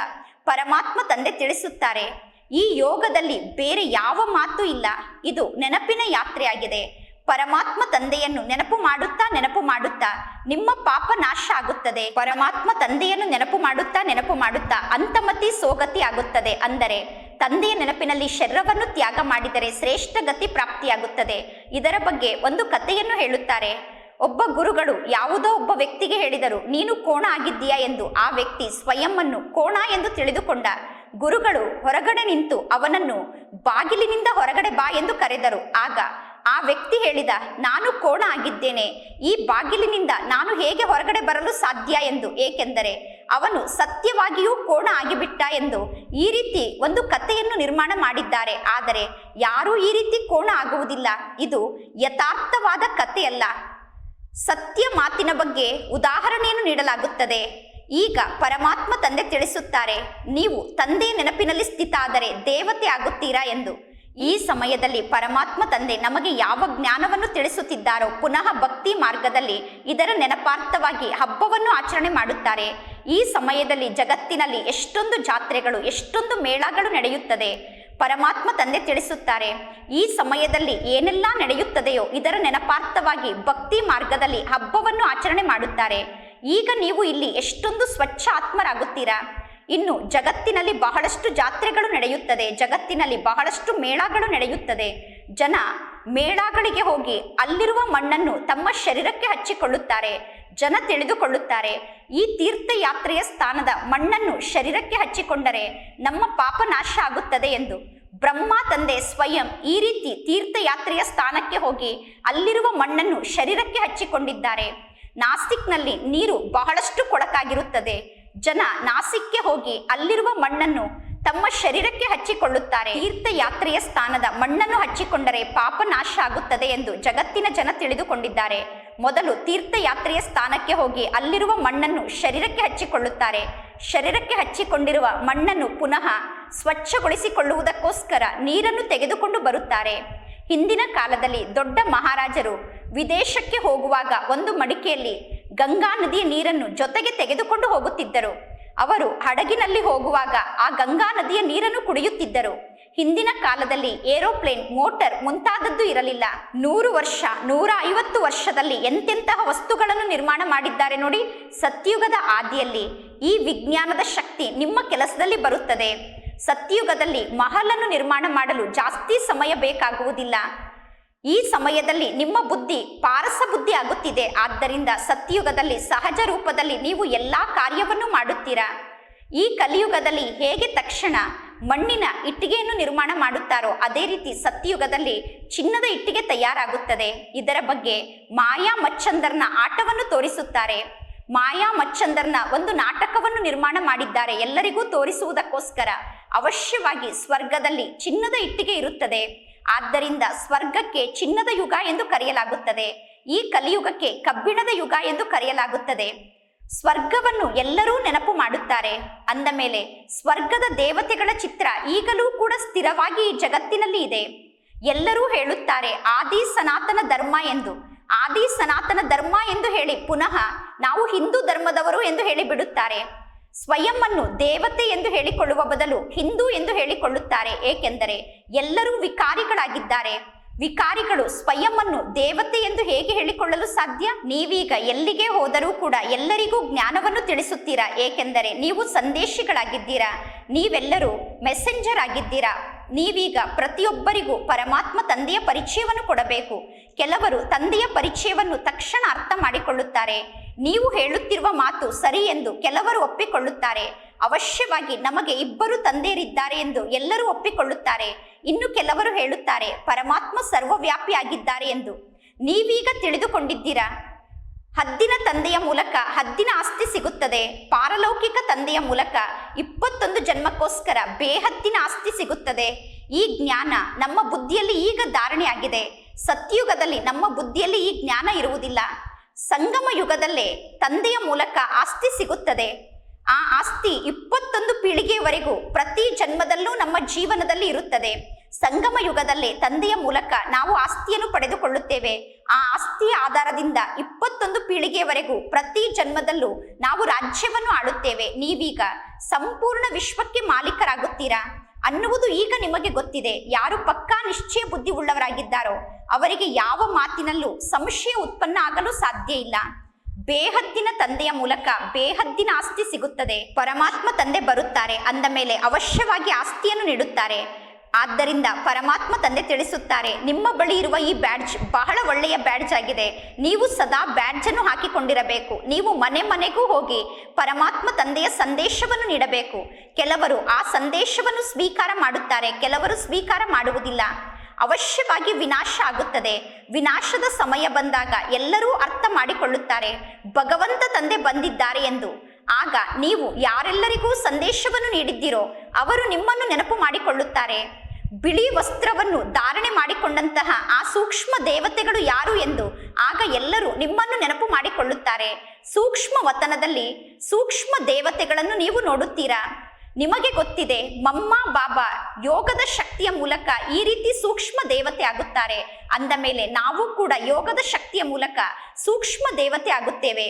ಪರಮಾತ್ಮ ತಂದೆ ತಿಳಿಸುತ್ತಾರೆ ಈ ಯೋಗದಲ್ಲಿ ಬೇರೆ ಯಾವ ಮಾತು ಇಲ್ಲ. ಇದು ನೆನಪಿನ ಯಾತ್ರೆಯಾಗಿದೆ. ಪರಮಾತ್ಮ ತಂದೆಯನ್ನು ನೆನಪು ಮಾಡುತ್ತಾ ನೆನಪು ಮಾಡುತ್ತಾ ನಿಮ್ಮ ಪಾಪ ನಾಶ ಆಗುತ್ತದೆ. ಪರಮಾತ್ಮ ತಂದೆಯನ್ನು ನೆನಪು ಮಾಡುತ್ತಾ ನೆನಪು ಮಾಡುತ್ತಾ ಅಂತಮತಿ ಸೋಗತಿ ಆಗುತ್ತದೆ ಅಂದರೆ ತಂದೆಯ ನೆನಪಿನಲ್ಲಿ ಶರೀರವನ್ನು ತ್ಯಾಗ ಮಾಡಿದರೆ ಶ್ರೇಷ್ಠ ಗತಿ ಪ್ರಾಪ್ತಿಯಾಗುತ್ತದೆ. ಇದರ ಬಗ್ಗೆ ಒಂದು ಕಥೆಯನ್ನು ಹೇಳುತ್ತಾರೆ. ಒಬ್ಬ ಗುರುಗಳು ಯಾವುದೋ ಒಬ್ಬ ವ್ಯಕ್ತಿಗೆ ಹೇಳಿದರು, ನೀನು ಕೋಣ ಆಗಿದ್ದೀಯಾ? ಎಂದು ಆ ವ್ಯಕ್ತಿ ಸ್ವಯಂವನ್ನು ಕೋಣ ಎಂದು ತಿಳಿದುಕೊಂಡ. ಗುರುಗಳು ಹೊರಗಡೆ ನಿಂತು ಅವನನ್ನು ಬಾಗಿಲಿನಿಂದ ಹೊರಗಡೆ ಬಾ ಎಂದು ಕರೆದರು. ಆಗ ಆ ವ್ಯಕ್ತಿ ಹೇಳಿದ, ನಾನು ಕೋಣ ಆಗಿದ್ದೇನೆ. ಈ ಬಾಗಿಲಿನಿಂದ ನಾನು ಹೇಗೆ ಹೊರಗಡೆ ಬರಲು ಸಾಧ್ಯ ಎಂದು? ಏಕೆಂದರೆ ಅವನು ಸತ್ಯವಾಗಿಯೂ ಕೋಣ ಆಗಿಬಿಟ್ಟ ಎಂದು ಈ ರೀತಿ ಒಂದು ಕಥೆಯನ್ನು ನಿರ್ಮಾಣ ಮಾಡಿದ್ದಾರೆ. ಆದರೆ ಯಾರೂ ಈ ರೀತಿ ಕೋಣ ಆಗುವುದಿಲ್ಲ. ಇದು ಯಥಾರ್ಥವಾದ ಕಥೆಯಲ್ಲ. ಸತ್ಯ ಮಾತಿನ ಬಗ್ಗೆ ಉದಾಹರಣೆಯನ್ನು ನೀಡಲಾಗುತ್ತದೆ. ಈಗ ಪರಮಾತ್ಮ ತಂದೆ ತಿಳಿಸುತ್ತಾರೆ, ನೀವು ತಂದೆ ನೆನಪಿನಲ್ಲಿ ಸ್ಥಿತ ಆದರೆ ದೇವತೆ ಆಗುತ್ತೀರಾ ಎಂದು. ಈ ಸಮಯದಲ್ಲಿ ಪರಮಾತ್ಮ ತಂದೆ ನಮಗೆ ಯಾವ ಜ್ಞಾನವನ್ನು ತಿಳಿಸುತ್ತಿದ್ದಾರೋ ಪುನಃ ಭಕ್ತಿ ಮಾರ್ಗದಲ್ಲಿ ಇದರ ನೆನಪಾರ್ಥವಾಗಿ ಹಬ್ಬವನ್ನು ಆಚರಣೆ ಮಾಡುತ್ತಾರೆ. ಈ ಸಮಯದಲ್ಲಿ ಜಗತ್ತಿನಲ್ಲಿ ಎಷ್ಟೊಂದು ಜಾತ್ರೆಗಳು, ಎಷ್ಟೊಂದು ಮೇಳಗಳು ನಡೆಯುತ್ತದೆ. ಪರಮಾತ್ಮ ತಂದೆ ತಿಳಿಸುತ್ತಾರೆ, ಈ ಸಮಯದಲ್ಲಿ ಏನೆಲ್ಲ ನಡೆಯುತ್ತದೆಯೋ ಇದರ ನೆನಪಾರ್ಥವಾಗಿ ಭಕ್ತಿ ಮಾರ್ಗದಲ್ಲಿ ಹಬ್ಬವನ್ನು ಆಚರಣೆ ಮಾಡುತ್ತಾರೆ. ಈಗ ನೀವು ಇಲ್ಲಿ ಎಷ್ಟೊಂದು ಸ್ವಚ್ಛ ಆತ್ಮರಾಗುತ್ತೀರಾ? ಇನ್ನು ಜಗತ್ತಿನಲ್ಲಿ ಬಹಳಷ್ಟು ಜಾತ್ರೆಗಳು ನಡೆಯುತ್ತದೆ, ಜಗತ್ತಿನಲ್ಲಿ ಬಹಳಷ್ಟು ಮೇಳಗಳು ನಡೆಯುತ್ತದೆ. ಜನ ಮೇಳಗಳಿಗೆ ಹೋಗಿ ಅಲ್ಲಿರುವ ಮಣ್ಣನ್ನು ತಮ್ಮ ಶರೀರಕ್ಕೆ ಹಚ್ಚಿಕೊಳ್ಳುತ್ತಾರೆ, ಜನ ತಿಳಿದುಕೊಳ್ಳುತ್ತಾರೆ. ಈ ತೀರ್ಥಯಾತ್ರೆಯ ಸ್ಥಾನದ ಮಣ್ಣನ್ನು ಶರೀರಕ್ಕೆ ಹಚ್ಚಿಕೊಂಡರೆ ನಮ್ಮ ಪಾಪ ನಾಶ ಆಗುತ್ತದೆ ಎಂದು. ಬ್ರಹ್ಮ ತಂದೆ ಸ್ವಯಂ ಈ ರೀತಿ ತೀರ್ಥಯಾತ್ರೆಯ ಸ್ಥಾನಕ್ಕೆ ಹೋಗಿ ಅಲ್ಲಿರುವ ಮಣ್ಣನ್ನು ಶರೀರಕ್ಕೆ ಹಚ್ಚಿಕೊಂಡಿದ್ದಾರೆ. ನಾಸಿಕ್ನಲ್ಲಿ ನೀರು ಬಹಳಷ್ಟು ಕೊಳಕಾಗಿರುತ್ತದೆ. ಜನ ನಾಸಿಕ್ಗೆ ಹೋಗಿ ಅಲ್ಲಿರುವ ಮಣ್ಣನ್ನು ತಮ್ಮ ಶರೀರಕ್ಕೆ ಹಚ್ಚಿಕೊಳ್ಳುತ್ತಾರೆ. ತೀರ್ಥಯಾತ್ರೆಯ ಸ್ಥಾನದ ಮಣ್ಣನ್ನು ಹಚ್ಚಿಕೊಂಡರೆ ಪಾಪ ನಾಶ ಆಗುತ್ತದೆ ಎಂದು ಜಗತ್ತಿನ ಜನ ತಿಳಿದುಕೊಂಡಿದ್ದಾರೆ. ಮೊದಲು ತೀರ್ಥಯಾತ್ರೆಯ ಸ್ಥಾನಕ್ಕೆ ಹೋಗಿ ಅಲ್ಲಿರುವ ಮಣ್ಣನ್ನು ಶರೀರಕ್ಕೆ ಹಚ್ಚಿಕೊಳ್ಳುತ್ತಾರೆ. ಶರೀರಕ್ಕೆ ಹಚ್ಚಿಕೊಂಡಿರುವ ಮಣ್ಣನ್ನು ಪುನಃ ಸ್ವಚ್ಛಗೊಳಿಸಿಕೊಳ್ಳುವುದಕ್ಕೋಸ್ಕರ ನೀರನ್ನು ತೆಗೆದುಕೊಂಡು ಬರುತ್ತಾರೆ. ಹಿಂದಿನ ಕಾಲದಲ್ಲಿ ದೊಡ್ಡ ಮಹಾರಾಜರು ವಿದೇಶಕ್ಕೆ ಹೋಗುವಾಗ ಒಂದು ಮಡಿಕೆಯಲ್ಲಿ ಗಂಗಾ ನದಿಯ ನೀರನ್ನು ಜೊತೆಗೆ ತೆಗೆದುಕೊಂಡು ಹೋಗುತ್ತಿದ್ದರು. ಅವರು ಹಡಗಿನಲ್ಲಿ ಹೋಗುವಾಗ ಆ ಗಂಗಾ ನದಿಯ ನೀರನ್ನು ಕುಡಿಯುತ್ತಿದ್ದರು. ಹಿಂದಿನ ಕಾಲದಲ್ಲಿ ಏರೋಪ್ಲೇನ್, ಮೋಟರ್ ಮುಂತಾದದ್ದು ಇರಲಿಲ್ಲ. ನೂರು ವರ್ಷ ನೂರ ಐವತ್ತು ವರ್ಷದಲ್ಲಿ ಎಂತೆಂತಹ ವಸ್ತುಗಳನ್ನು ನಿರ್ಮಾಣ ಮಾಡಿದ್ದಾರೆ ನೋಡಿ ಸತ್ಯುಗದ ಆದಿಯಲ್ಲಿ ಈ ವಿಜ್ಞಾನದ ಶಕ್ತಿ ನಿಮ್ಮ ಕೆಲಸದಲ್ಲಿ ಬರುತ್ತದೆ. ಸತ್ಯುಗದಲ್ಲಿ ಮಹಲನ್ನು ನಿರ್ಮಾಣ ಮಾಡಲು ಜಾಸ್ತಿ ಸಮಯ ಬೇಕಾಗುವುದಿಲ್ಲ. ಈ ಸಮಯದಲ್ಲಿ ನಿಮ್ಮ ಬುದ್ಧಿ ಪಾರಸ ಬುದ್ಧಿ ಆಗುತ್ತಿದೆ. ಆದ್ದರಿಂದ ಸತ್ಯಯುಗದಲ್ಲಿ ಸಹಜ ರೂಪದಲ್ಲಿ ನೀವು ಎಲ್ಲ ಕಾರ್ಯವನ್ನು ಮಾಡುತ್ತೀರಾ. ಈ ಕಲಿಯುಗದಲ್ಲಿ ಹೇಗೆ ತಕ್ಷಣ ಮಣ್ಣಿನ ಇಟ್ಟಿಗೆಯನ್ನು ನಿರ್ಮಾಣ ಮಾಡುತ್ತಾರೋ ಅದೇ ರೀತಿ ಸತ್ಯಯುಗದಲ್ಲಿ ಚಿನ್ನದ ಇಟ್ಟಿಗೆ ತಯಾರಾಗುತ್ತದೆ. ಇದರ ಬಗ್ಗೆ ಮಾಯಾ ಮಚ್ಚಂದರ್ನ ಆಟವನ್ನು ತೋರಿಸುತ್ತಾರೆ. ಮಾಯಾ ಮಚ್ಚಂದರ್ನ ಒಂದು ನಾಟಕವನ್ನು ನಿರ್ಮಾಣ ಮಾಡಿದ್ದಾರೆ. ಎಲ್ಲರಿಗೂ ತೋರಿಸುವುದಕ್ಕೋಸ್ಕರ ಅವಶ್ಯವಾಗಿ ಸ್ವರ್ಗದಲ್ಲಿ ಚಿನ್ನದ ಇಟ್ಟಿಗೆ ಇರುತ್ತದೆ. ಆದ್ದರಿಂದ ಸ್ವರ್ಗಕ್ಕೆ ಚಿನ್ನದ ಯುಗ ಎಂದು ಕರೆಯಲಾಗುತ್ತದೆ. ಈ ಕಲಿಯುಗಕ್ಕೆ ಕಬ್ಬಿಣದ ಯುಗ ಎಂದು ಕರೆಯಲಾಗುತ್ತದೆ. ಸ್ವರ್ಗವನ್ನು ಎಲ್ಲರೂ ನೆನಪು ಮಾಡುತ್ತಾರೆ. ಅಂದ ಮೇಲೆ ಸ್ವರ್ಗದ ದೇವತೆಗಳ ಚಿತ್ರ ಈಗಲೂ ಕೂಡ ಸ್ಥಿರವಾಗಿ ಈ ಜಗತ್ತಿನಲ್ಲಿ ಇದೆ. ಎಲ್ಲರೂ ಹೇಳುತ್ತಾರೆ, ಆದಿ ಸನಾತನ ಧರ್ಮ ಎಂದು. ಆದಿ ಸನಾತನ ಧರ್ಮ ಎಂದು ಹೇಳಿ ಪುನಃ ನಾವು ಹಿಂದೂ ಧರ್ಮದವರು ಎಂದು ಹೇಳಿ ಬಿಡುತ್ತಾರೆ ಸ್ವಯಂ ಅನ್ನು ದೇವತೆ ಎಂದು ಹೇಳಿಕೊಳ್ಳುವ ಬದಲು ಹಿಂದೂ ಎಂದು ಹೇಳಿಕೊಳ್ಳುತ್ತಾರೆ. ಏಕೆಂದರೆ ಎಲ್ಲರೂ ವಿಕಾರಿಗಳಾಗಿದ್ದಾರೆ. ವಿಕಾರಿಗಳು ಸ್ವಯಂನ್ನು ದೇವತೆ ಎಂದು ಹೇಗೆ ಹೇಳಿಕೊಳ್ಳಲು ಸಾಧ್ಯ? ನೀವೀಗ ಎಲ್ಲಿಗೆ ಹೋದರೂ ಕೂಡ ಎಲ್ಲರಿಗೂ ಜ್ಞಾನವನ್ನು ತಿಳಿಸುತ್ತೀರಾ? ಏಕೆಂದರೆ ನೀವು ಸಂದೇಶಿಗಳಾಗಿದ್ದೀರಾ? ನೀವೆಲ್ಲರೂ ಮೆಸೆಂಜರ್ ಆಗಿದ್ದೀರಾ? ನೀವೀಗ ಪ್ರತಿಯೊಬ್ಬರಿಗೂ ಪರಮಾತ್ಮ ತಂದೆಯ ಪರಿಚಯವನ್ನು ಕೊಡಬೇಕು. ಕೆಲವರು ತಂದೆಯ ಪರಿಚಯವನ್ನು ತಕ್ಷಣ ಅರ್ಥ ಮಾಡಿಕೊಳ್ಳುತ್ತಾರೆ. ನೀವು ಹೇಳುತ್ತಿರುವ ಮಾತು ಸರಿ ಎಂದು ಕೆಲವರು ಒಪ್ಪಿಕೊಳ್ಳುತ್ತಾರೆ. ಅವಶ್ಯವಾಗಿ ನಮಗೆ ಇಬ್ಬರು ತಂದೆಯರಿದ್ದಾರೆ ಎಂದು ಎಲ್ಲರೂ ಒಪ್ಪಿಕೊಳ್ಳುತ್ತಾರೆ. ಇನ್ನು ಕೆಲವರು ಹೇಳುತ್ತಾರೆ, ಪರಮಾತ್ಮ ಸರ್ವವ್ಯಾಪಿಯಾಗಿದ್ದಾರೆ ಎಂದು. ನೀವೀಗ ತಿಳಿದುಕೊಂಡಿದ್ದೀರಾ? ಹದ್ದಿನ ತಂದೆಯ ಮೂಲಕ ಹದ್ದಿನ ಆಸ್ತಿ ಸಿಗುತ್ತದೆ. ಪಾರಲೌಕಿಕ ತಂದೆಯ ಮೂಲಕ ಇಪ್ಪತ್ತೊಂದು ಜನ್ಮಕ್ಕೋಸ್ಕರ ಬೇಹದ್ದಿನ ಆಸ್ತಿ ಸಿಗುತ್ತದೆ. ಈ ಜ್ಞಾನ ನಮ್ಮ ಬುದ್ಧಿಯಲ್ಲಿ ಈಗ ಧಾರಣೆಯಾಗಿದೆ. ಸತ್ಯುಗದಲ್ಲಿ ನಮ್ಮ ಬುದ್ಧಿಯಲ್ಲಿ ಈ ಜ್ಞಾನ ಇರುವುದಿಲ್ಲ. ಸಂಗಮ ಯುಗದಲ್ಲೇ ತಂದೆಯ ಮೂಲಕ ಆಸ್ತಿ ಸಿಗುತ್ತದೆ. ಆ ಆಸ್ತಿ ಇಪ್ಪತ್ತೊಂದು ಪೀಳಿಗೆಯವರೆಗೂ ಪ್ರತಿ ಜನ್ಮದಲ್ಲೂ ನಮ್ಮ ಜೀವನದಲ್ಲಿ ಇರುತ್ತದೆ. ಸಂಗಮ ಯುಗದಲ್ಲೇ ತಂದೆಯ ಮೂಲಕ ನಾವು ಆಸ್ತಿಯನ್ನು ಪಡೆದುಕೊಳ್ಳುತ್ತೇವೆ. ಆ ಆಸ್ತಿಯ ಆಧಾರದಿಂದ ಇಪ್ಪತ್ತೊಂದು ಪೀಳಿಗೆಯವರೆಗೂ ಪ್ರತಿ ಜನ್ಮದಲ್ಲೂ ನಾವು ರಾಜ್ಯವನ್ನು ಆಳುತ್ತೇವೆ. ನೀವೀಗ ಸಂಪೂರ್ಣ ವಿಶ್ವಕ್ಕೆ ಮಾಲೀಕರಾಗುತ್ತೀರಾ? ಅನ್ನುವುದು ಈಗ ನಿಮಗೆ ಗೊತ್ತಿದೆ. ಯಾರು ಪಕ್ಕಾ ನಿಶ್ಚಯ ಬುದ್ಧಿ ಉಳ್ಳವರಾಗಿದ್ದಾರೋ ಅವರಿಗೆ ಯಾವ ಮಾತಿನಲ್ಲೂ ಸಂಶಯ ಉತ್ಪನ್ನ ಆಗಲು ಸಾಧ್ಯ ಇಲ್ಲ. ಬೇಹದ್ದಿನ ತಂದೆಯ ಮೂಲಕ ಬೇಹದ್ದಿನ ಆಸ್ತಿ ಸಿಗುತ್ತದೆ. ಪರಮಾತ್ಮ ತಂದೆ ಬರುತ್ತಾರೆ. ಅಂದ ಮೇಲೆ ಅವಶ್ಯವಾಗಿ ಆಸ್ತಿಯನ್ನು ನೀಡುತ್ತಾರೆ. ಆದ್ದರಿಂದ ಪರಮಾತ್ಮ ತಂದೆ ತಿಳಿಸುತ್ತಾರೆ, ನಿಮ್ಮ ಬಳಿ ಇರುವ ಈ ಬ್ಯಾಡ್ಜ್ ಬಹಳ ಒಳ್ಳೆಯ ಬ್ಯಾಡ್ಜ್ ಆಗಿದೆ. ನೀವು ಸದಾ ಬ್ಯಾಡ್ಜ್ ಅನ್ನು ಹಾಕಿಕೊಂಡಿರಬೇಕು. ನೀವು ಮನೆ ಮನೆಗೂ ಹೋಗಿ ಪರಮಾತ್ಮ ತಂದೆಯ ಸಂದೇಶವನ್ನು ನೀಡಬೇಕು. ಕೆಲವರು ಆ ಸಂದೇಶವನ್ನು ಸ್ವೀಕಾರ ಮಾಡುತ್ತಾರೆ, ಕೆಲವರು ಸ್ವೀಕಾರ ಮಾಡುವುದಿಲ್ಲ. ಅವಶ್ಯವಾಗಿ ವಿನಾಶ ಆಗುತ್ತದೆ. ವಿನಾಶದ ಸಮಯ ಬಂದಾಗ ಎಲ್ಲರೂ ಅರ್ಥ ಮಾಡಿಕೊಳ್ಳುತ್ತಾರೆ. ಭಗವಂತ ತಂದೆ ಬಂದಿದ್ದಾರೆ ಎಂದು. ಆಗ ನೀವು ಯಾರೆಲ್ಲರಿಗೂ ಸಂದೇಶವನ್ನು ನೀಡಿದ್ದೀರೋ, ಅವರು ನಿಮ್ಮನ್ನು ನೆನಪು ಮಾಡಿಕೊಳ್ಳುತ್ತಾರೆ. ಬಿಳಿ ವಸ್ತ್ರವನ್ನು ಧಾರಣೆ ಮಾಡಿಕೊಂಡಂತಹ ಆ ಸೂಕ್ಷ್ಮ ದೇವತೆಗಳು ಯಾರು ಎಂದು ಆಗ ಎಲ್ಲರೂ ನಿಮ್ಮನ್ನು ನೆನಪು ಮಾಡಿಕೊಳ್ಳುತ್ತಾರೆ. ಸೂಕ್ಷ್ಮ ವತನದಲ್ಲಿ ಸೂಕ್ಷ್ಮ ದೇವತೆಗಳನ್ನು ನೀವು ನೋಡುತ್ತೀರಾ? ನಿಮಗೆ ಗೊತ್ತಿದೆ, ಮಮ್ಮ ಬಾಬಾ ಯೋಗದ ಶಕ್ತಿಯ ಮೂಲಕ ಈ ರೀತಿ ಸೂಕ್ಷ್ಮ ದೇವತೆ ಆಗುತ್ತಾರೆ. ಅಂದ ಮೇಲೆ ನಾವು ಕೂಡ ಯೋಗದ ಶಕ್ತಿಯ ಮೂಲಕ ಸೂಕ್ಷ್ಮ ದೇವತೆ ಆಗುತ್ತೇವೆ.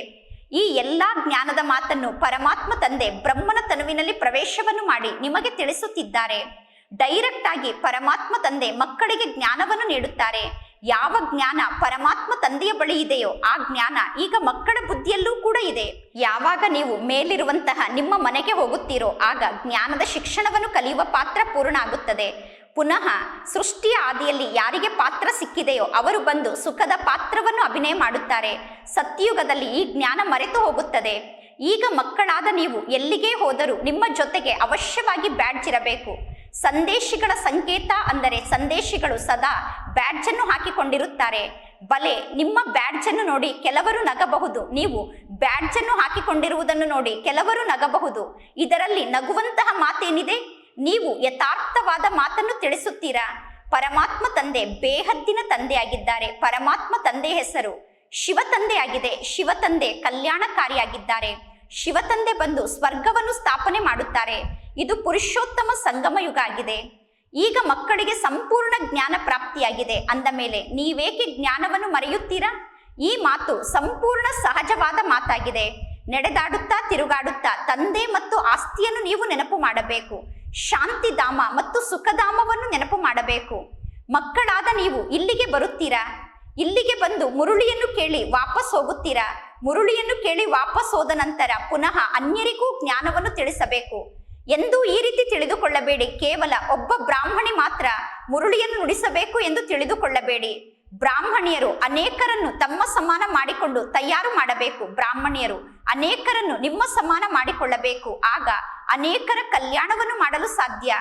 ಈ ಎಲ್ಲಾ ಜ್ಞಾನದ ಮಾತನ್ನು ಪರಮಾತ್ಮ ತಂದೆ ಬ್ರಹ್ಮನ ತನುವಿನಲ್ಲಿ ಪ್ರವೇಶವನ್ನು ಮಾಡಿ ನಿಮಗೆ ತಿಳಿಸುತ್ತಿದ್ದಾರೆ. ಡೈರೆಕ್ಟ್ ಆಗಿ ಪರಮಾತ್ಮ ತಂದೆ ಮಕ್ಕಳಿಗೆ ಜ್ಞಾನವನ್ನು ನೀಡುತ್ತಾರೆ. ಯಾವ ಜ್ಞಾನ ಪರಮಾತ್ಮ ತಂದೆಯ ಬಳಿ ಇದೆಯೋ ಆ ಜ್ಞಾನ ಈಗ ಮಕ್ಕಳ ಬುದ್ಧಿಯಲ್ಲೂ ಕೂಡ ಇದೆ. ಯಾವಾಗ ನೀವು ಮೇಲಿರುವಂತಹ ನಿಮ್ಮ ಮನೆಗೆ ಹೋಗುತ್ತೀರೋ ಆಗ ಜ್ಞಾನದ ಶಿಕ್ಷಣವನ್ನು ಕಲಿಯುವ ಪಾತ್ರ ಪೂರ್ಣ ಆಗುತ್ತದೆ ಪುನಃ ಸೃಷ್ಟಿಯ ಆದಿಯಲ್ಲಿ ಯಾರಿಗೆ ಪಾತ್ರ ಸಿಕ್ಕಿದೆಯೋ ಅವರು ಬಂದು ಸುಖದ ಪಾತ್ರವನ್ನು ಅಭಿನಯ ಮಾಡುತ್ತಾರೆ. ಸತ್ಯಯುಗದಲ್ಲಿ ಈ ಜ್ಞಾನ ಮರೆತು ಹೋಗುತ್ತದೆ. ಈಗ ಮಕ್ಕಳಾದ ನೀವು ಎಲ್ಲಿಗೇ ಹೋದರೂ ನಿಮ್ಮ ಜೊತೆಗೆ ಅವಶ್ಯವಾಗಿ ಬ್ಯಾಡ್ಜ್ ಇರಬೇಕು ಸಂದೇಶಿಗಳ ಸಂಕೇತ ಅಂದರೆ ಸಂದೇಶಿಗಳು ಸದಾ ಬ್ಯಾಡ್ಜ್ ಅನ್ನು ಹಾಕಿಕೊಂಡಿರುತ್ತಾರೆ. ಬಲೆ, ನಿಮ್ಮ ಬ್ಯಾಡ್ಜ್ ಅನ್ನು ನೋಡಿ ಕೆಲವರು ನಗಬಹುದು. ನೀವು ಬ್ಯಾಡ್ಜ್ ಅನ್ನು ಹಾಕಿಕೊಂಡಿರುವುದನ್ನು ನೋಡಿ ಕೆಲವರು ನಗಬಹುದು. ಇದರಲ್ಲಿ ನಗುವಂತಹ ಮಾತೇನಿದೆ? ನೀವು ಯಥಾರ್ಥವಾದ ಮಾತನ್ನು ತಿಳಿಸುತ್ತೀರಾ? ಪರಮಾತ್ಮ ತಂದೆ ಬೇಹದ್ದಿನ ತಂದೆಯಾಗಿದ್ದಾರೆ. ಪರಮಾತ್ಮ ತಂದೆ ಹೆಸರು ಶಿವ ತಂದೆಯಾಗಿದೆ ಶಿವ ತಂದೆ ಕಲ್ಯಾಣಕಾರಿಯಾಗಿದ್ದಾರೆ. ಶಿವ ತಂದೆ ಬಂದು ಸ್ವರ್ಗವನ್ನು ಸ್ಥಾಪನೆ ಮಾಡುತ್ತಾರೆ. ಇದು ಪುರುಷೋತ್ತಮ ಸಂಗಮ ಯುಗ ಆಗಿದೆ. ಈಗ ಮಕ್ಕಳಿಗೆ ಸಂಪೂರ್ಣ ಜ್ಞಾನ ಪ್ರಾಪ್ತಿಯಾಗಿದೆ. ಅಂದ ಮೇಲೆ ನೀವೇಕೆ ಜ್ಞಾನವನ್ನು ಮರೆಯುತ್ತೀರಾ? ಈ ಮಾತು ಸಂಪೂರ್ಣ ಸಹಜವಾದ ಮಾತಾಗಿದೆ. ನಡೆದಾಡುತ್ತಾ ತಿರುಗಾಡುತ್ತಾ ತಂದೆ ಮತ್ತು ಆಸ್ತಿಯನ್ನು ನೀವು ನೆನಪು ಮಾಡಬೇಕು. ಶಾಂತಿಧಾಮ ಮತ್ತು ಸುಖಧಾಮವನ್ನು ನೆನಪು ಮಾಡಬೇಕು. ಮಕ್ಕಳಾದ ನೀವು ಇಲ್ಲಿಗೆ ಬರುತ್ತೀರಾ? ಇಲ್ಲಿಗೆ ಬಂದು ಮುರುಳಿಯನ್ನು ಕೇಳಿ ವಾಪಸ್ ಹೋಗುತ್ತೀರಾ? ಮುರುಳಿಯನ್ನು ಕೇಳಿ ವಾಪಸ್ ಹೋದ ನಂತರ ಪುನಃ ಅನ್ಯರಿಗೂ ಜ್ಞಾನವನ್ನು ತಿಳಿಸಬೇಕು. ಎಂದು ಈ ರೀತಿ ತಿಳಿದುಕೊಳ್ಳಬೇಡಿ. ಕೇವಲ ಒಬ್ಬ ಬ್ರಾಹ್ಮಣಿ ಮಾತ್ರ ಮುರುಳಿಯನ್ನು ನುಡಿಸಬೇಕು ಎಂದು ತಿಳಿದುಕೊಳ್ಳಬೇಡಿ. ಬ್ರಾಹ್ಮಣಿಯರು ಅನೇಕರನ್ನು ತಮ್ಮ ಸಮಾನ ಮಾಡಿಕೊಂಡು ತಯಾರು ಮಾಡಬೇಕು. ಬ್ರಾಹ್ಮಣಿಯರು ಅನೇಕರನ್ನು ನಿಮ್ಮ ಸಮಾನ ಮಾಡಿಕೊಳ್ಳಬೇಕು. ಆಗ ಅನೇಕರ ಕಲ್ಯಾಣವನ್ನು ಮಾಡಲು ಸಾಧ್ಯ.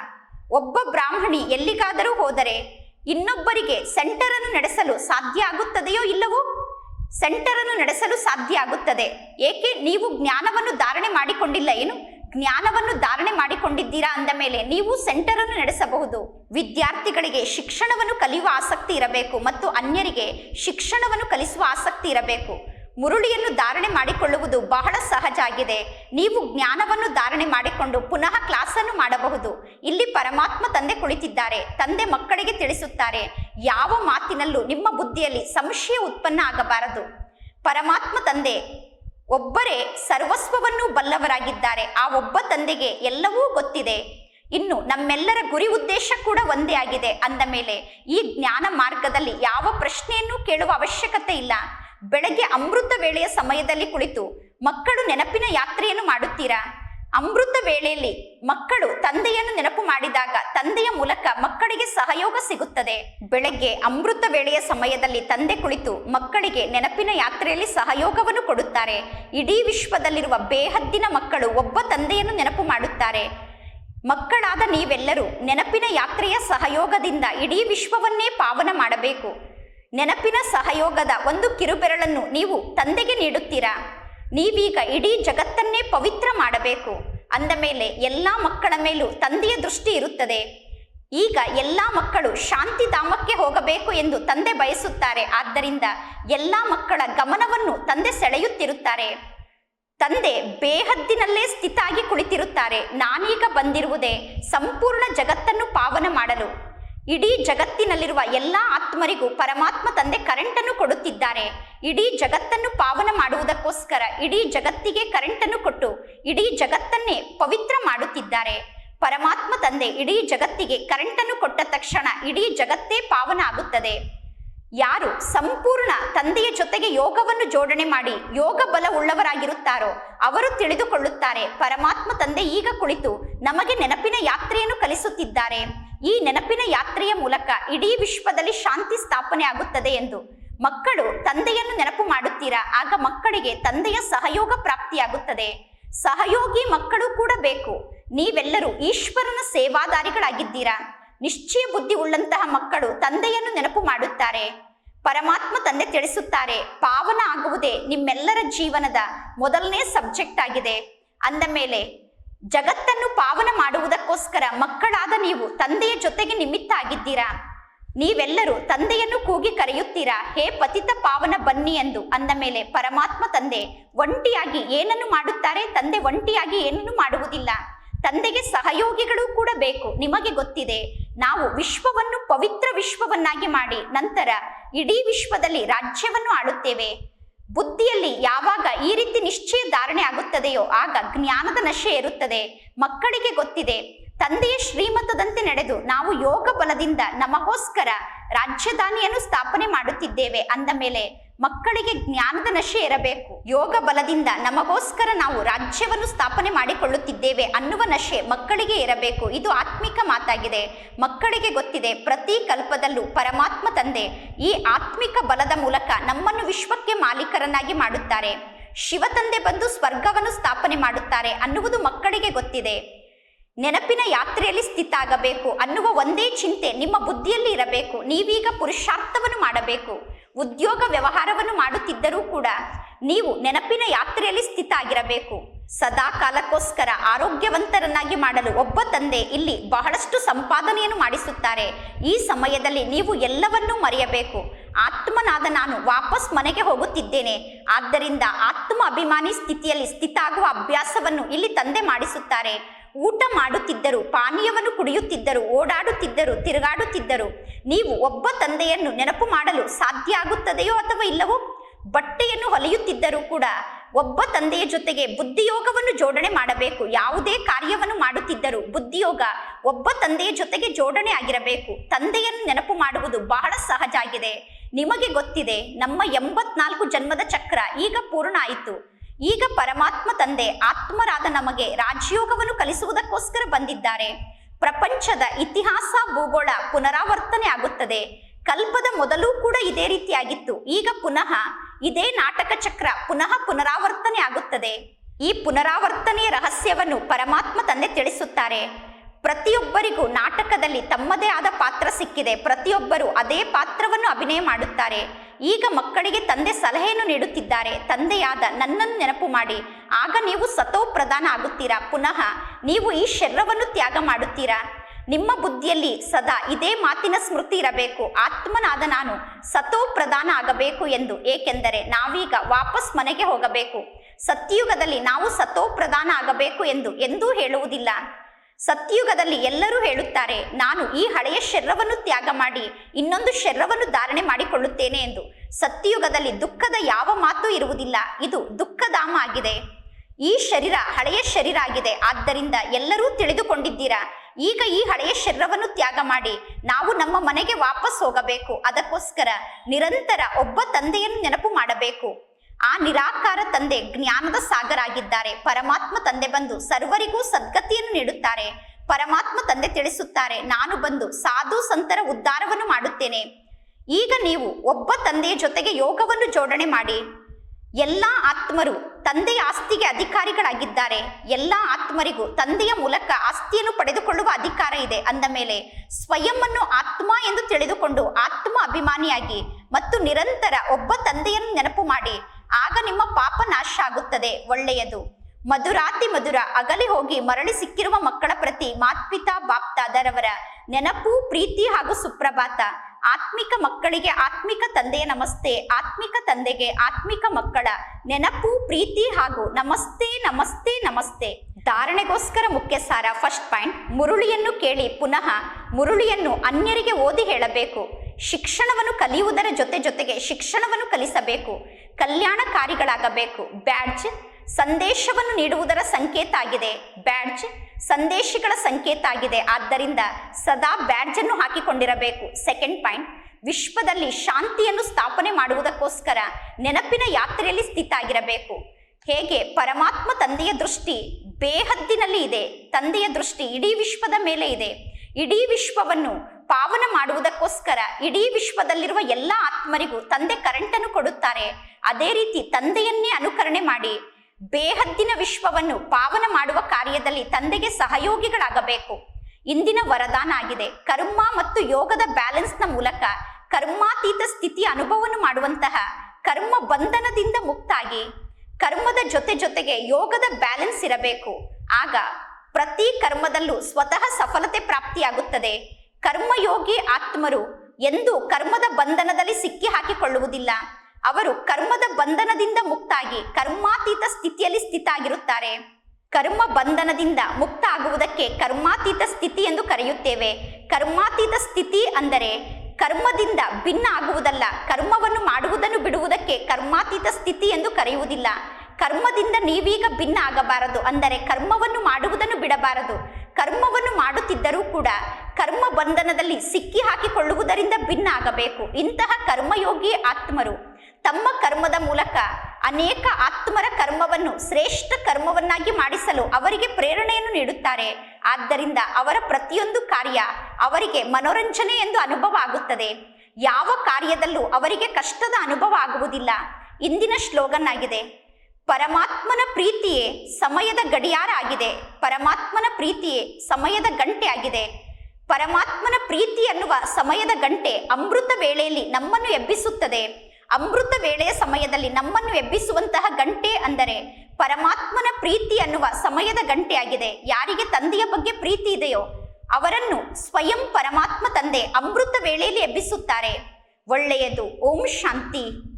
ಒಬ್ಬ ಬ್ರಾಹ್ಮಣಿ ಎಲ್ಲಿಗಾದರೂ ಹೋದರೆ ಇನ್ನೊಬ್ಬರಿಗೆ ಸೆಂಟರ್ ಅನ್ನು ನಡೆಸಲು ಸಾಧ್ಯ ಆಗುತ್ತದೆಯೋ ಇಲ್ಲವೋ? ಸೆಂಟರ್ ಅನ್ನು ನಡೆಸಲು ಸಾಧ್ಯ ಆಗುತ್ತದೆ. ಏಕೆ? ನೀವು ಜ್ಞಾನವನ್ನು ಧಾರಣೆ ಮಾಡಿಕೊಂಡಿಲ್ಲ ಏನು? ಜ್ಞಾನವನ್ನು ಧಾರಣೆ ಮಾಡಿಕೊಂಡಿದ್ದೀರಾ ಅಂದ ಮೇಲೆ ನೀವು ಸೆಂಟರ್ ಅನ್ನು ನಡೆಸಬಹುದು. ವಿದ್ಯಾರ್ಥಿಗಳಿಗೆ ಶಿಕ್ಷಣವನ್ನು ಕಲಿಯುವ ಆಸಕ್ತಿ ಇರಬೇಕು ಮತ್ತು ಅನ್ಯರಿಗೆ ಶಿಕ್ಷಣವನ್ನು ಕಲಿಸುವ ಆಸಕ್ತಿ ಇರಬೇಕು. ಮುರುಳಿಯನ್ನು ಧಾರಣೆ ಮಾಡಿಕೊಳ್ಳುವುದು ಬಹಳ ಸಹಜ ಆಗಿದೆ. ನೀವು ಜ್ಞಾನವನ್ನು ಧಾರಣೆ ಮಾಡಿಕೊಂಡು ಪುನಃ ಕ್ಲಾಸನ್ನು ಮಾಡಬಹುದು. ಇಲ್ಲಿ ಪರಮಾತ್ಮ ತಂದೆ ಕುಳಿತಿದ್ದಾರೆ. ತಂದೆ ಮಕ್ಕಳಿಗೆ ತಿಳಿಸುತ್ತಾರೆ, ಯಾವ ಮಾತಿನಲ್ಲೂ ನಿಮ್ಮ ಬುದ್ಧಿಯಲ್ಲಿ ಸಂಶಯ ಉತ್ಪನ್ನ ಆಗಬಾರದು. ಪರಮಾತ್ಮ ತಂದೆ ಒಬ್ಬರೇ ಸರ್ವಸ್ವವನ್ನು ಬಲ್ಲವರಾಗಿದ್ದಾರೆ. ಆ ಒಬ್ಬ ತಂದೆಗೆ ಎಲ್ಲವೂ ಗೊತ್ತಿದೆ. ಇನ್ನು ನಮ್ಮೆಲ್ಲರ ಗುರಿ ಉದ್ದೇಶ ಕೂಡ ಒಂದೇ ಆಗಿದೆ. ಅಂದ ಮೇಲೆ ಈ ಜ್ಞಾನ ಮಾರ್ಗದಲ್ಲಿ ಯಾವ ಪ್ರಶ್ನೆಯನ್ನು ಕೇಳುವ ಅವಶ್ಯಕತೆ ಇಲ್ಲ. ಬೆಳಗ್ಗೆ ಅಮೃತ ವೇಳೆಯ ಸಮಯದಲ್ಲಿ ಕುಳಿತು ಮಕ್ಕಳು ನೆನಪಿನ ಯಾತ್ರೆಯನ್ನು ಮಾಡುತ್ತೀರಾ? ಅಮೃತ ವೇಳೆಯಲ್ಲಿ ಮಕ್ಕಳು ತಂದೆಯನ್ನು ನೆನಪು ಮಾಡಿದಾಗ ತಂದೆಯ ಮೂಲಕ ಮಕ್ಕಳಿಗೆ ಸಹಯೋಗ ಸಿಗುತ್ತದೆ. ಬೆಳಗ್ಗೆ ಅಮೃತ ವೇಳೆಯ ಸಮಯದಲ್ಲಿ ತಂದೆ ಕುಳಿತು ಮಕ್ಕಳಿಗೆ ನೆನಪಿನ ಯಾತ್ರೆಯಲ್ಲಿ ಸಹಯೋಗವನ್ನು ಕೊಡುತ್ತಾರೆ. ಇಡೀ ವಿಶ್ವದಲ್ಲಿರುವ ಬೇಹದ್ದಿನ ಮಕ್ಕಳು ಒಬ್ಬ ತಂದೆಯನ್ನು ನೆನಪು ಮಾಡುತ್ತಾರೆ. ಮಕ್ಕಳಾದ ನೀವೆಲ್ಲರೂ ನೆನಪಿನ ಯಾತ್ರೆಯ ಸಹಯೋಗದಿಂದ ಇಡೀ ವಿಶ್ವವನ್ನೇ ಪಾವನ ಮಾಡಬೇಕು. ನೆನಪಿನ ಸಹಯೋಗದ ಒಂದು ಕಿರುಬೆರಳನ್ನು ನೀವು ತಂದೆಗೆ ನೀಡುತ್ತೀರಾ? ನೀವೀಗ ಇಡೀ ಜಗತ್ತನ್ನೇ ಪವಿತ್ರ ಮಾಡಬೇಕು. ಅಂದ ಮೇಲೆ ಎಲ್ಲ ಮಕ್ಕಳ ಮೇಲೂ ತಂದೆಯ ದೃಷ್ಟಿ ಇರುತ್ತದೆ. ಈಗ ಎಲ್ಲ ಮಕ್ಕಳು ಶಾಂತಿಧಾಮಕ್ಕೆ ಹೋಗಬೇಕು ಎಂದು ತಂದೆ ಬಯಸುತ್ತಾರೆ. ಆದ್ದರಿಂದ ಎಲ್ಲ ಮಕ್ಕಳ ಗಮನವನ್ನು ತಂದೆ ಸೆಳೆಯುತ್ತಿರುತ್ತಾರೆ. ತಂದೆ ಬೇಹದ್ದಿನಲ್ಲೇ ಸ್ಥಿತಾಗಿ ಕುಳಿತಿರುತ್ತಾರೆ. ನಾನೀಗ ಬಂದಿರುವುದೇ ಸಂಪೂರ್ಣ ಜಗತ್ತನ್ನು ಪಾವನ ಮಾಡಲು. ಇಡೀ ಜಗತ್ತಿನಲ್ಲಿರುವ ಎಲ್ಲ ಆತ್ಮರಿಗೂ ಪರಮಾತ್ಮ ತಂದೆ ಕರೆಂಟನ್ನು ಕೊಡುತ್ತಿದ್ದಾರೆ. ಇಡೀ ಜಗತ್ತನ್ನು ಪಾವನ ಮಾಡುವುದಕ್ಕೋಸ್ಕರ ಇಡೀ ಜಗತ್ತಿಗೆ ಕರೆಂಟನ್ನು ಕೊಟ್ಟು ಇಡೀ ಜಗತ್ತನ್ನೇ ಪವಿತ್ರ ಮಾಡುತ್ತಿದ್ದಾರೆ. ಪರಮಾತ್ಮ ತಂದೆ ಇಡೀ ಜಗತ್ತಿಗೆ ಕರೆಂಟನ್ನು ಕೊಟ್ಟ ತಕ್ಷಣ ಇಡೀ ಜಗತ್ತೇ ಪಾವನ ಆಗುತ್ತದೆ. ಯಾರು ಸಂಪೂರ್ಣ ತಂದೆಯ ಜೊತೆಗೆ ಯೋಗವನ್ನು ಜೋಡಣೆ ಮಾಡಿ ಯೋಗ ಬಲ ಉಳ್ಳವರಾಗಿರುತ್ತಾರೋ ಅವರು ತಿಳಿದುಕೊಳ್ಳುತ್ತಾರೆ. ಪರಮಾತ್ಮ ತಂದೆ ಈಗ ಕುಳಿತು ನಮಗೆ ನೆನಪಿನ ಯಾತ್ರೆಯನ್ನು ಕಲಿಸುತ್ತಿದ್ದಾರೆ. ಈ ನೆನಪಿನ ಯಾತ್ರೆಯ ಮೂಲಕ ಇಡೀ ವಿಶ್ವದಲ್ಲಿ ಶಾಂತಿ ಸ್ಥಾಪನೆ ಆಗುತ್ತದೆ ಎಂದು. ಮಕ್ಕಳು ತಂದೆಯನ್ನು ನೆನಪು ಮಾಡುತ್ತೀರಾ? ಆಗ ಮಕ್ಕಳಿಗೆ ತಂದೆಯ ಸಹಯೋಗ ಪ್ರಾಪ್ತಿಯಾಗುತ್ತದೆ. ಸಹಯೋಗಿ ಮಕ್ಕಳು ಕೂಡ ಬೇಕು. ನೀವೆಲ್ಲರೂ ಈಶ್ವರನ ಸೇವಾದಾರಿಗಳಾಗಿದ್ದೀರಾ? ನಿಶ್ಚಯ ಬುದ್ಧಿ ಉಳ್ಳಂತಹ ಮಕ್ಕಳು ತಂದೆಯನ್ನು ನೆನಪು ಮಾಡುತ್ತಾರೆ. ಪರಮಾತ್ಮ ತಂದೆ ತಿಳಿಸುತ್ತಾರೆ, ಪಾವನ ಆಗುವುದೇ ನಿಮ್ಮೆಲ್ಲರ ಜೀವನದ ಮೊದಲನೇ ಸಬ್ಜೆಕ್ಟ್ ಆಗಿದೆ. ಅಂದ ಮೇಲೆ ಜಗತ್ತನ್ನು ಪಾವನ ಮಾಡುವುದಕ್ಕೋಸ್ಕರ ಮಕ್ಕಳಾದ ನೀವು ತಂದೆಯ ಜೊತೆಗೆ ನಿಮಿತ್ತ ಆಗಿದ್ದೀರಾ ನೀವೆಲ್ಲರೂ ತಂದೆಯನ್ನು ಕೂಗಿ ಕರೆಯುತ್ತೀರಾ? ಹೇ ಪತಿತ ಪಾವನ ಬನ್ನಿ ಎಂದು ಅಂದ ಮೇಲೆ ಪರಮಾತ್ಮ ತಂದೆ, ಒಂಟಿಯಾಗಿ ಏನನ್ನು ಮಾಡುತ್ತಾರೆ? ತಂದೆ ಒಂಟಿಯಾಗಿ ಏನನ್ನು ಮಾಡುವುದಿಲ್ಲ? ತಂದೆಗೆ ಸಹಯೋಗಿಗಳು ಕೂಡ ಬೇಕು, ನಿಮಗೆ ಗೊತ್ತಿದೆ. ನಾವು ವಿಶ್ವವನ್ನು ಪವಿತ್ರ ವಿಶ್ವವನ್ನಾಗಿ ಮಾಡಿ, ನಂತರ ಇಡೀ ವಿಶ್ವದಲ್ಲಿ ರಾಜ್ಯವನ್ನು ಆಳುತ್ತೇವೆ. ಬುದ್ಧಿಯಲ್ಲಿ ಯಾವಾಗ ಈ ರೀತಿ ನಿಶ್ಚಯ ಧಾರಣೆ ಆಗುತ್ತದೆಯೋ ಆಗ ಜ್ಞಾನದ ನಶೆ ಇರುತ್ತದೆ ಮಕ್ಕಳಿಗೆ ಗೊತ್ತಿದೆ. ತಂದೆಯ ಶ್ರೀಮತದಂತೆ ನಡೆದು ನಾವು ಯೋಗ ಬಲದಿಂದ ನಮಗೋಸ್ಕರ ರಾಜ್ಯಧಾನಿಯನ್ನು ಸ್ಥಾಪನೆ ಮಾಡುತ್ತಿದ್ದೇವೆ ಅಂದ ಮೇಲೆ ಮಕ್ಕಳಿಗೆ ಜ್ಞಾನದ ನಶೆ ಇರಬೇಕು. ಯೋಗ ಬಲದಿಂದ ನಮಗೋಸ್ಕರ ನಾವು ರಾಜ್ಯವನ್ನು ಸ್ಥಾಪನೆ ಮಾಡಿಕೊಳ್ಳುತ್ತಿದ್ದೇವೆ ಅನ್ನುವ ನಶೆ ಮಕ್ಕಳಿಗೆ ಇರಬೇಕು. ಇದು ಆತ್ಮಿಕ ಮಾತಾಗಿದೆ. ಮಕ್ಕಳಿಗೆ ಗೊತ್ತಿದೆ, ಪ್ರತಿ ಕಲ್ಪದಲ್ಲೂ ಪರಮಾತ್ಮ ತಂದೆ ಈ ಆತ್ಮಿಕ ಬಲದ ಮೂಲಕ ನಮ್ಮನ್ನು ವಿಶ್ವಕ್ಕೆ ಮಾಲೀಕರನ್ನಾಗಿ ಮಾಡುತ್ತಾರೆ. ಶಿವ ತಂದೆ ಬಂದು ಸ್ವರ್ಗವನ್ನು ಸ್ಥಾಪನೆ ಮಾಡುತ್ತಾರೆ ಅನ್ನುವುದು ಮಕ್ಕಳಿಗೆ ಗೊತ್ತಿದೆ. ನೆನಪಿನ ಯಾತ್ರೆಯಲ್ಲಿ ಸ್ಥಿತ ಆಗಬೇಕು ಅನ್ನುವ ಒಂದೇ ಚಿಂತೆ ನಿಮ್ಮ ಬುದ್ಧಿಯಲ್ಲಿ ಇರಬೇಕು. ನೀವೀಗ ಪುರುಷಾರ್ಥವನ್ನು ಮಾಡಬೇಕು. ಉದ್ಯೋಗ ವ್ಯವಹಾರವನ್ನು ಮಾಡುತ್ತಿದ್ದರೂ ಕೂಡ ನೀವು ನೆನಪಿನ ಯಾತ್ರೆಯಲ್ಲಿ ಸ್ಥಿತ ಆಗಿರಬೇಕು ಸದಾ ಕಾಲಕ್ಕೋಸ್ಕರ ಆರೋಗ್ಯವಂತರನ್ನಾಗಿ ಮಾಡಲು ಒಬ್ಬ ತಂದೆ ಇಲ್ಲಿ ಬಹಳಷ್ಟು ಸಂಪಾದನೆಯನ್ನು ಮಾಡಿಸುತ್ತಾರೆ. ಈ ಸಮಯದಲ್ಲಿ ನೀವು ಎಲ್ಲವನ್ನೂ ಮರೆಯಬೇಕು. ಆತ್ಮನಾದ ನಾನು ವಾಪಸ್ ಮನೆಗೆ ಹೋಗುತ್ತಿದ್ದೇನೆ. ಆದ್ದರಿಂದ ಆತ್ಮ ಅಭಿಮಾನಿ ಸ್ಥಿತಿಯಲ್ಲಿ ಸ್ಥಿತ ಆಗುವ ಅಭ್ಯಾಸವನ್ನು ಇಲ್ಲಿ ತಂದೆ ಮಾಡಿಸುತ್ತಾರೆ. ಊಟ ಮಾಡುತ್ತಿದ್ದರು, ಪಾನೀಯವನ್ನು ಕುಡಿಯುತ್ತಿದ್ದರು, ಓಡಾಡುತ್ತಿದ್ದರು, ತಿರುಗಾಡುತ್ತಿದ್ದರು. ನೀವು ಒಬ್ಬ ತಂದೆಯನ್ನು ನೆನಪು ಮಾಡಲು ಸಾಧ್ಯ ಆಗುತ್ತದೆಯೋ ಅಥವಾ ಇಲ್ಲವೋ? ಬಟ್ಟೆಯನ್ನು ಹೊಲಿಯುತ್ತಿದ್ದರೂ ಕೂಡ ಒಬ್ಬ ತಂದೆಯ ಜೊತೆಗೆ ಬುದ್ಧಿಯೋಗವನ್ನು ಜೋಡಣೆ ಮಾಡಬೇಕು. ಯಾವುದೇ ಕಾರ್ಯವನ್ನು ಮಾಡುತ್ತಿದ್ದರೂ ಬುದ್ಧಿಯೋಗ ಒಬ್ಬ ತಂದೆಯ ಜೊತೆಗೆ ಜೋಡಣೆ ಆಗಿರಬೇಕು. ತಂದೆಯನ್ನು ನೆನಪು ಮಾಡುವುದು ಬಹಳ ಸಹಜ ಆಗಿದೆ. ನಿಮಗೆ ಗೊತ್ತಿದೆ, ನಮ್ಮ ಎಂಬತ್ನಾಲ್ಕು ಜನ್ಮದ ಚಕ್ರ ಈಗ ಪೂರ್ಣ ಆಯಿತು. ಈಗ ಪರಮಾತ್ಮ ತಂದೆ ಆತ್ಮರಾದ ನಮಗೆ ರಾಜಯೋಗವನ್ನು ಕಲಿಸುವುದಕ್ಕೋಸ್ಕರ ಬಂದಿದ್ದಾರೆ. ಪ್ರಪಂಚದ ಇತಿಹಾಸ, ಭೂಗೋಳ ಪುನರಾವರ್ತನೆ ಆಗುತ್ತದೆ. ಕಲ್ಪದ ಮೊದಲು ಕೂಡ ಇದೇ ರೀತಿಯಾಗಿತ್ತು. ಈಗ ಪುನಃ ಇದೇ ನಾಟಕ ಚಕ್ರ ಪುನಃ ಪುನರಾವರ್ತನೆ ಆಗುತ್ತದೆ. ಈ ಪುನರಾವರ್ತನೆಯ ರಹಸ್ಯವನ್ನು ಪರಮಾತ್ಮ ತಂದೆ ತಿಳಿಸುತ್ತಾರೆ. ಪ್ರತಿಯೊಬ್ಬರಿಗೂ ನಾಟಕದಲ್ಲಿ ತಮ್ಮದೇ ಆದ ಪಾತ್ರ ಸಿಕ್ಕಿದೆ. ಪ್ರತಿಯೊಬ್ಬರು ಅದೇ ಪಾತ್ರವನ್ನು ಅಭಿನಯ ಮಾಡುತ್ತಾರೆ. ಈಗ ಮಕ್ಕಳಿಗೆ ತಂದೆ ಸಲಹೆಯನ್ನು ನೀಡುತ್ತಿದ್ದಾರೆ. ತಂದೆಯಾದ ನನ್ನನ್ನು ನೆನಪು ಮಾಡಿ. ಆಗ ನೀವು ಸತೋ ಪ್ರಧಾನ ಆಗುತ್ತೀರಾ? ಪುನಃ ನೀವು ಈ ಶರೀರವನ್ನು ತ್ಯಾಗ ಮಾಡುತ್ತೀರಾ? ನಿಮ್ಮ ಬುದ್ಧಿಯಲ್ಲಿ ಸದಾ ಇದೇ ಮಾತಿನ ಸ್ಮೃತಿ ಇರಬೇಕು. ಆತ್ಮನಾದ ನಾನು ಸತೋ ಪ್ರಧಾನ ಆಗಬೇಕು ಎಂದು. ಏಕೆಂದರೆ ನಾವೀಗ ವಾಪಸ್ ಮನೆಗೆ ಹೋಗಬೇಕು. ಸತ್ಯುಗದಲ್ಲಿ ನಾವು ಸತೋ ಪ್ರಧಾನ ಆಗಬೇಕು ಎಂದು ಎಂದೂ ಹೇಳುವುದಿಲ್ಲ. ಸತ್ಯುಗದಲ್ಲಿ ಎಲ್ಲರೂ ಹೇಳುತ್ತಾರೆ, ನಾನು ಈ ಹಳೆಯ ಶರೀರವನ್ನು ತ್ಯಾಗ ಮಾಡಿ, ಇನ್ನೊಂದು ಶರೀರವನ್ನು ಧಾರಣೆ ಮಾಡಿಕೊಳ್ಳುತ್ತೇನೆ ಎಂದು. ಸತ್ಯುಗದಲ್ಲಿ ದುಃಖದ ಯಾವ ಮಾತು ಇರುವುದಿಲ್ಲ, ಇದು ದುಃಖಧಾಮ ಆಗಿದೆ. ಈ ಶರೀರ ಹಳೆಯ ಶರೀರ ಆಗಿದೆ, ಆದ್ದರಿಂದ ಎಲ್ಲರೂ ತಿಳಿದುಕೊಂಡಿದ್ದೀರಾ? ಈಗ ಈ ಹಳೆಯ ಶರೀರವನ್ನು ತ್ಯಾಗ ಮಾಡಿ, ನಾವು ನಮ್ಮ ಮನೆಗೆ ವಾಪಸ್ ಹೋಗಬೇಕು, ಅದಕ್ಕೋಸ್ಕರ ನಿರಂತರ ಒಬ್ಬ ತಂದೆಯನ್ನು ನೆನಪು ಮಾಡಬೇಕು. ಆ ನಿರಾಕಾರ ತಂದೆ ಜ್ಞಾನದ ಸಾಗರ ಆಗಿದ್ದಾರೆ ಪರಮಾತ್ಮ ತಂದೆ ಬಂದು ಸರ್ವರಿಗೂ ಸದ್ಗತಿಯನ್ನು ನೀಡುತ್ತಾರೆ. ಪರಮಾತ್ಮ ತಂದೆ ತಿಳಿಸುತ್ತಾರೆ, ನಾನು ಬಂದು ಸಾಧು ಸಂತರ ಉದ್ಧಾರವನ್ನು ಮಾಡುತ್ತೇನೆ. ಈಗ ನೀವು ಒಬ್ಬ ತಂದೆಯ ಜೊತೆಗೆ ಯೋಗವನ್ನು ಜೋಡಣೆ ಮಾಡಿ. ಎಲ್ಲ ಆತ್ಮರು ತಂದೆಯ ಆಸ್ತಿಗೆ ಅಧಿಕಾರಿಗಳಾಗಿದ್ದಾರೆ. ಎಲ್ಲ ಆತ್ಮರಿಗೂ ತಂದೆಯ ಮೂಲಕ ಆಸ್ತಿಯನ್ನು ಪಡೆದುಕೊಳ್ಳುವ ಅಧಿಕಾರ ಇದೆ. ಅಂದ ಮೇಲೆ ಸ್ವಯಂವನ್ನು ಆತ್ಮ ಎಂದು ತಿಳಿದುಕೊಂಡು ಆತ್ಮ ಅಭಿಮಾನಿಯಾಗಿ ಮತ್ತು ನಿರಂತರ ಒಬ್ಬ ತಂದೆಯನ್ನು ನೆನಪು ಮಾಡಿ. ಆಗ ನಿಮ್ಮ ಪಾಪ ನಾಶ ಆಗುತ್ತದೆ. ಒಳ್ಳೆಯದು. ಮಧುರಾತಿ ಮಧುರ, ಅಗಲಿ ಹೋಗಿ ಮರಳಿ ಸಿಕ್ಕಿರುವ ಮಕ್ಕಳ ಪ್ರತಿ ಮಾತ್ಪಿತಾ, ಬಾಪ್ತಾದರವರ ನೆನಪು, ಪ್ರೀತಿ ಹಾಗೂ ಸುಪ್ರಭಾತ. ಆತ್ಮಿಕ ಮಕ್ಕಳಿಗೆ ಆತ್ಮಿಕ ತಂದೆಯ ನಮಸ್ತೆ, ಆತ್ಮಿಕ ತಂದೆಗೆ ಆತ್ಮಿಕ ಮಕ್ಕಳ ನೆನಪು, ಪ್ರೀತಿ ಹಾಗೂ ನಮಸ್ತೆ ನಮಸ್ತೆ ನಮಸ್ತೆ. ಧಾರಣೆಗೋಸ್ಕರ ಮುಖ್ಯ ಸಾರ, ಫಸ್ಟ್ ಪಾಯಿಂಟ್. ಮುರುಳಿಯನ್ನು ಕೇಳಿ ಪುನಃ ಮುರುಳಿಯನ್ನು ಅನ್ಯರಿಗೆ ಓದಿ ಹೇಳಬೇಕು. ಶಿಕ್ಷಣವನ್ನು ಕಲಿಯುವುದರ ಜೊತೆ ಜೊತೆಗೆ ಶಿಕ್ಷಣವನ್ನು ಕಲಿಸಬೇಕು. ಕಲ್ಯಾಣಕಾರಿಗಳಾಗಬೇಕು. ಬ್ಯಾಡ್ಜ್ ಸಂದೇಶವನ್ನು ನೀಡುವುದರ ಸಂಕೇತ ಆಗಿದೆ. ಬ್ಯಾಡ್ಜ್ ಸಂದೇಶಿಗಳ ಸಂಕೇತ ಆಗಿದೆ. ಆದ್ದರಿಂದ ಸದಾ ಬ್ಯಾಡ್ಜ್ ಅನ್ನು ಹಾಕಿಕೊಂಡಿರಬೇಕು. ಸೆಕೆಂಡ್ ಪಾಯಿಂಟ್, ವಿಶ್ವದಲ್ಲಿ ಶಾಂತಿಯನ್ನು ಸ್ಥಾಪನೆ ಮಾಡುವುದಕ್ಕೋಸ್ಕರ ನೆನಪಿನ ಯಾತ್ರೆಯಲ್ಲಿ ಸ್ಥಿತ ಆಗಿರಬೇಕು ಹೇಗೆ? ಪರಮಾತ್ಮ ತಂದೆಯ ದೃಷ್ಟಿ ಬೇಹದ್ದಿನಲ್ಲಿ ಇದೆ. ತಂದೆಯ ದೃಷ್ಟಿ ಇಡೀ ವಿಶ್ವದ ಮೇಲೆ ಇದೆ. ಇಡೀ ವಿಶ್ವವನ್ನು ಪಾವನ ಮಾಡುವುದಕ್ಕೋಸ್ಕರ ಇಡೀ ವಿಶ್ವದಲ್ಲಿರುವ ಎಲ್ಲ ಆತ್ಮರಿಗೂ ತಂದೆ ಕರೆಂಟನ್ನು ಕೊಡುತ್ತಾರೆ. ಅದೇ ರೀತಿ ತಂದೆಯನ್ನೇ ಅನುಕರಣೆ ಮಾಡಿ ಬೇಹದ್ದಿನ ವಿಶ್ವವನ್ನು ಪಾವನ ಮಾಡುವ ಕಾರ್ಯದಲ್ಲಿ ತಂದೆಗೆ ಸಹಯೋಗಿಗಳಾಗಬೇಕು. ಇಂದಿನ ವರದಾನ ಆಗಿದೆ. ಕರ್ಮ ಮತ್ತು ಯೋಗದ ಬ್ಯಾಲೆನ್ಸ್ನ ಮೂಲಕ ಕರ್ಮಾತೀತ ಸ್ಥಿತಿ ಅನುಭವವನ್ನು ಮಾಡುವಂತಹ ಕರ್ಮ ಬಂಧನದಿಂದ ಮುಕ್ತಾಗಿ ಕರ್ಮದ ಜೊತೆ ಜೊತೆಗೆ ಯೋಗದ ಬ್ಯಾಲೆನ್ಸ್ ಇರಬೇಕು. ಆಗ ಪ್ರತಿ ಕರ್ಮದಲ್ಲೂ ಸ್ವತಃ ಸಫಲತೆ ಪ್ರಾಪ್ತಿಯಾಗುತ್ತದೆ. ಕರ್ಮಯೋಗಿ ಆತ್ಮರು ಎಂದು ಕರ್ಮದ ಬಂಧನದಲ್ಲಿ ಸಿಕ್ಕಿ ಹಾಕಿಕೊಳ್ಳುವುದಿಲ್ಲ. ಅವರು ಕರ್ಮದ ಬಂಧನದಿಂದ ಮುಕ್ತಾಗಿ ಕರ್ಮಾತೀತ ಸ್ಥಿತಿಯಲ್ಲಿ ಸ್ಥಿತಾಗಿರುತ್ತಾರೆ. ಕರ್ಮ ಬಂಧನದಿಂದ ಮುಕ್ತ ಆಗುವುದಕ್ಕೆ ಕರ್ಮಾತೀತ ಸ್ಥಿತಿ ಎಂದು ಕರೆಯುತ್ತೇವೆ. ಕರ್ಮಾತೀತ ಸ್ಥಿತಿ ಅಂದರೆ ಕರ್ಮದಿಂದ ಭಿನ್ನ ಆಗುವುದಲ್ಲ. ಕರ್ಮವನ್ನು ಮಾಡುವುದನ್ನು ಬಿಡುವುದಕ್ಕೆ ಕರ್ಮಾತೀತ ಸ್ಥಿತಿ ಎಂದು ಕರೆಯುವುದಿಲ್ಲ. ಕರ್ಮದಿಂದ ನೀವೀಗ ಭಿನ್ನ ಆಗಬಾರದು. ಅಂದರೆ ಕರ್ಮವನ್ನು ಮಾಡುವುದನ್ನು ಬಿಡಬಾರದು. ಕರ್ಮವನ್ನು ಮಾಡುತ್ತಿದ್ದರೂ ಕೂಡ ಕರ್ಮ ಬಂಧನದಲ್ಲಿ ಸಿಕ್ಕಿ ಹಾಕಿಕೊಳ್ಳುವುದರಿಂದ ಭಿನ್ನ ಆಗಬೇಕು ಇಂತಹ ಕರ್ಮಯೋಗಿ ಆತ್ಮರು ತಮ್ಮ ಕರ್ಮದ ಮೂಲಕ ಅನೇಕ ಆತ್ಮರ ಕರ್ಮವನ್ನು ಶ್ರೇಷ್ಠ ಕರ್ಮವನ್ನಾಗಿ ಮಾಡಿಸಲು ಅವರಿಗೆ ಪ್ರೇರಣೆಯನ್ನು ನೀಡುತ್ತಾರೆ. ಆದ್ದರಿಂದ ಅವರ ಪ್ರತಿಯೊಂದು ಕಾರ್ಯ ಅವರಿಗೆ ಮನೋರಂಜನೆ ಎಂದು ಅನುಭವ ಆಗುತ್ತದೆ. ಯಾವ ಕಾರ್ಯದಲ್ಲೂ ಅವರಿಗೆ ಕಷ್ಟದ ಅನುಭವ ಆಗುವುದಿಲ್ಲ. ಇಂದಿನ ಶ್ಲೋಗನ್ ಆಗಿದೆ ಪರಮಾತ್ಮನ ಪ್ರೀತಿಯೇ ಸಮಯದ ಗಡಿಯಾರ ಆಗಿದೆ. ಪರಮಾತ್ಮನ ಪ್ರೀತಿಯೇ ಸಮಯದ ಗಂಟೆ ಆಗಿದೆ. ಪರಮಾತ್ಮನ ಪ್ರೀತಿ ಅನ್ನುವ ಸಮಯದ ಗಂಟೆ ಅಮೃತ ವೇಳೆಯಲ್ಲಿ ನಮ್ಮನ್ನು ಎಬ್ಬಿಸುತ್ತದೆ. ಅಮೃತ ವೇಳೆಯ ಸಮಯದಲ್ಲಿ ನಮ್ಮನ್ನು ಎಬ್ಬಿಸುವಂತಹ ಗಂಟೆ ಅಂದರೆ ಪರಮಾತ್ಮನ ಪ್ರೀತಿ ಅನ್ನುವ ಸಮಯದ ಗಂಟೆ ಆಗಿದೆ. ಯಾರಿಗೆ ತಂದೆಯ ಬಗ್ಗೆ ಪ್ರೀತಿ ಇದೆಯೋ ಅವರನ್ನು ಸ್ವಯಂ ಪರಮಾತ್ಮ ತಂದೆ ಅಮೃತ ವೇಳೆಯಲ್ಲಿ ಎಬ್ಬಿಸುತ್ತಾರೆ. ಒಳ್ಳೆಯದು. ಓಂ ಶಾಂತಿ.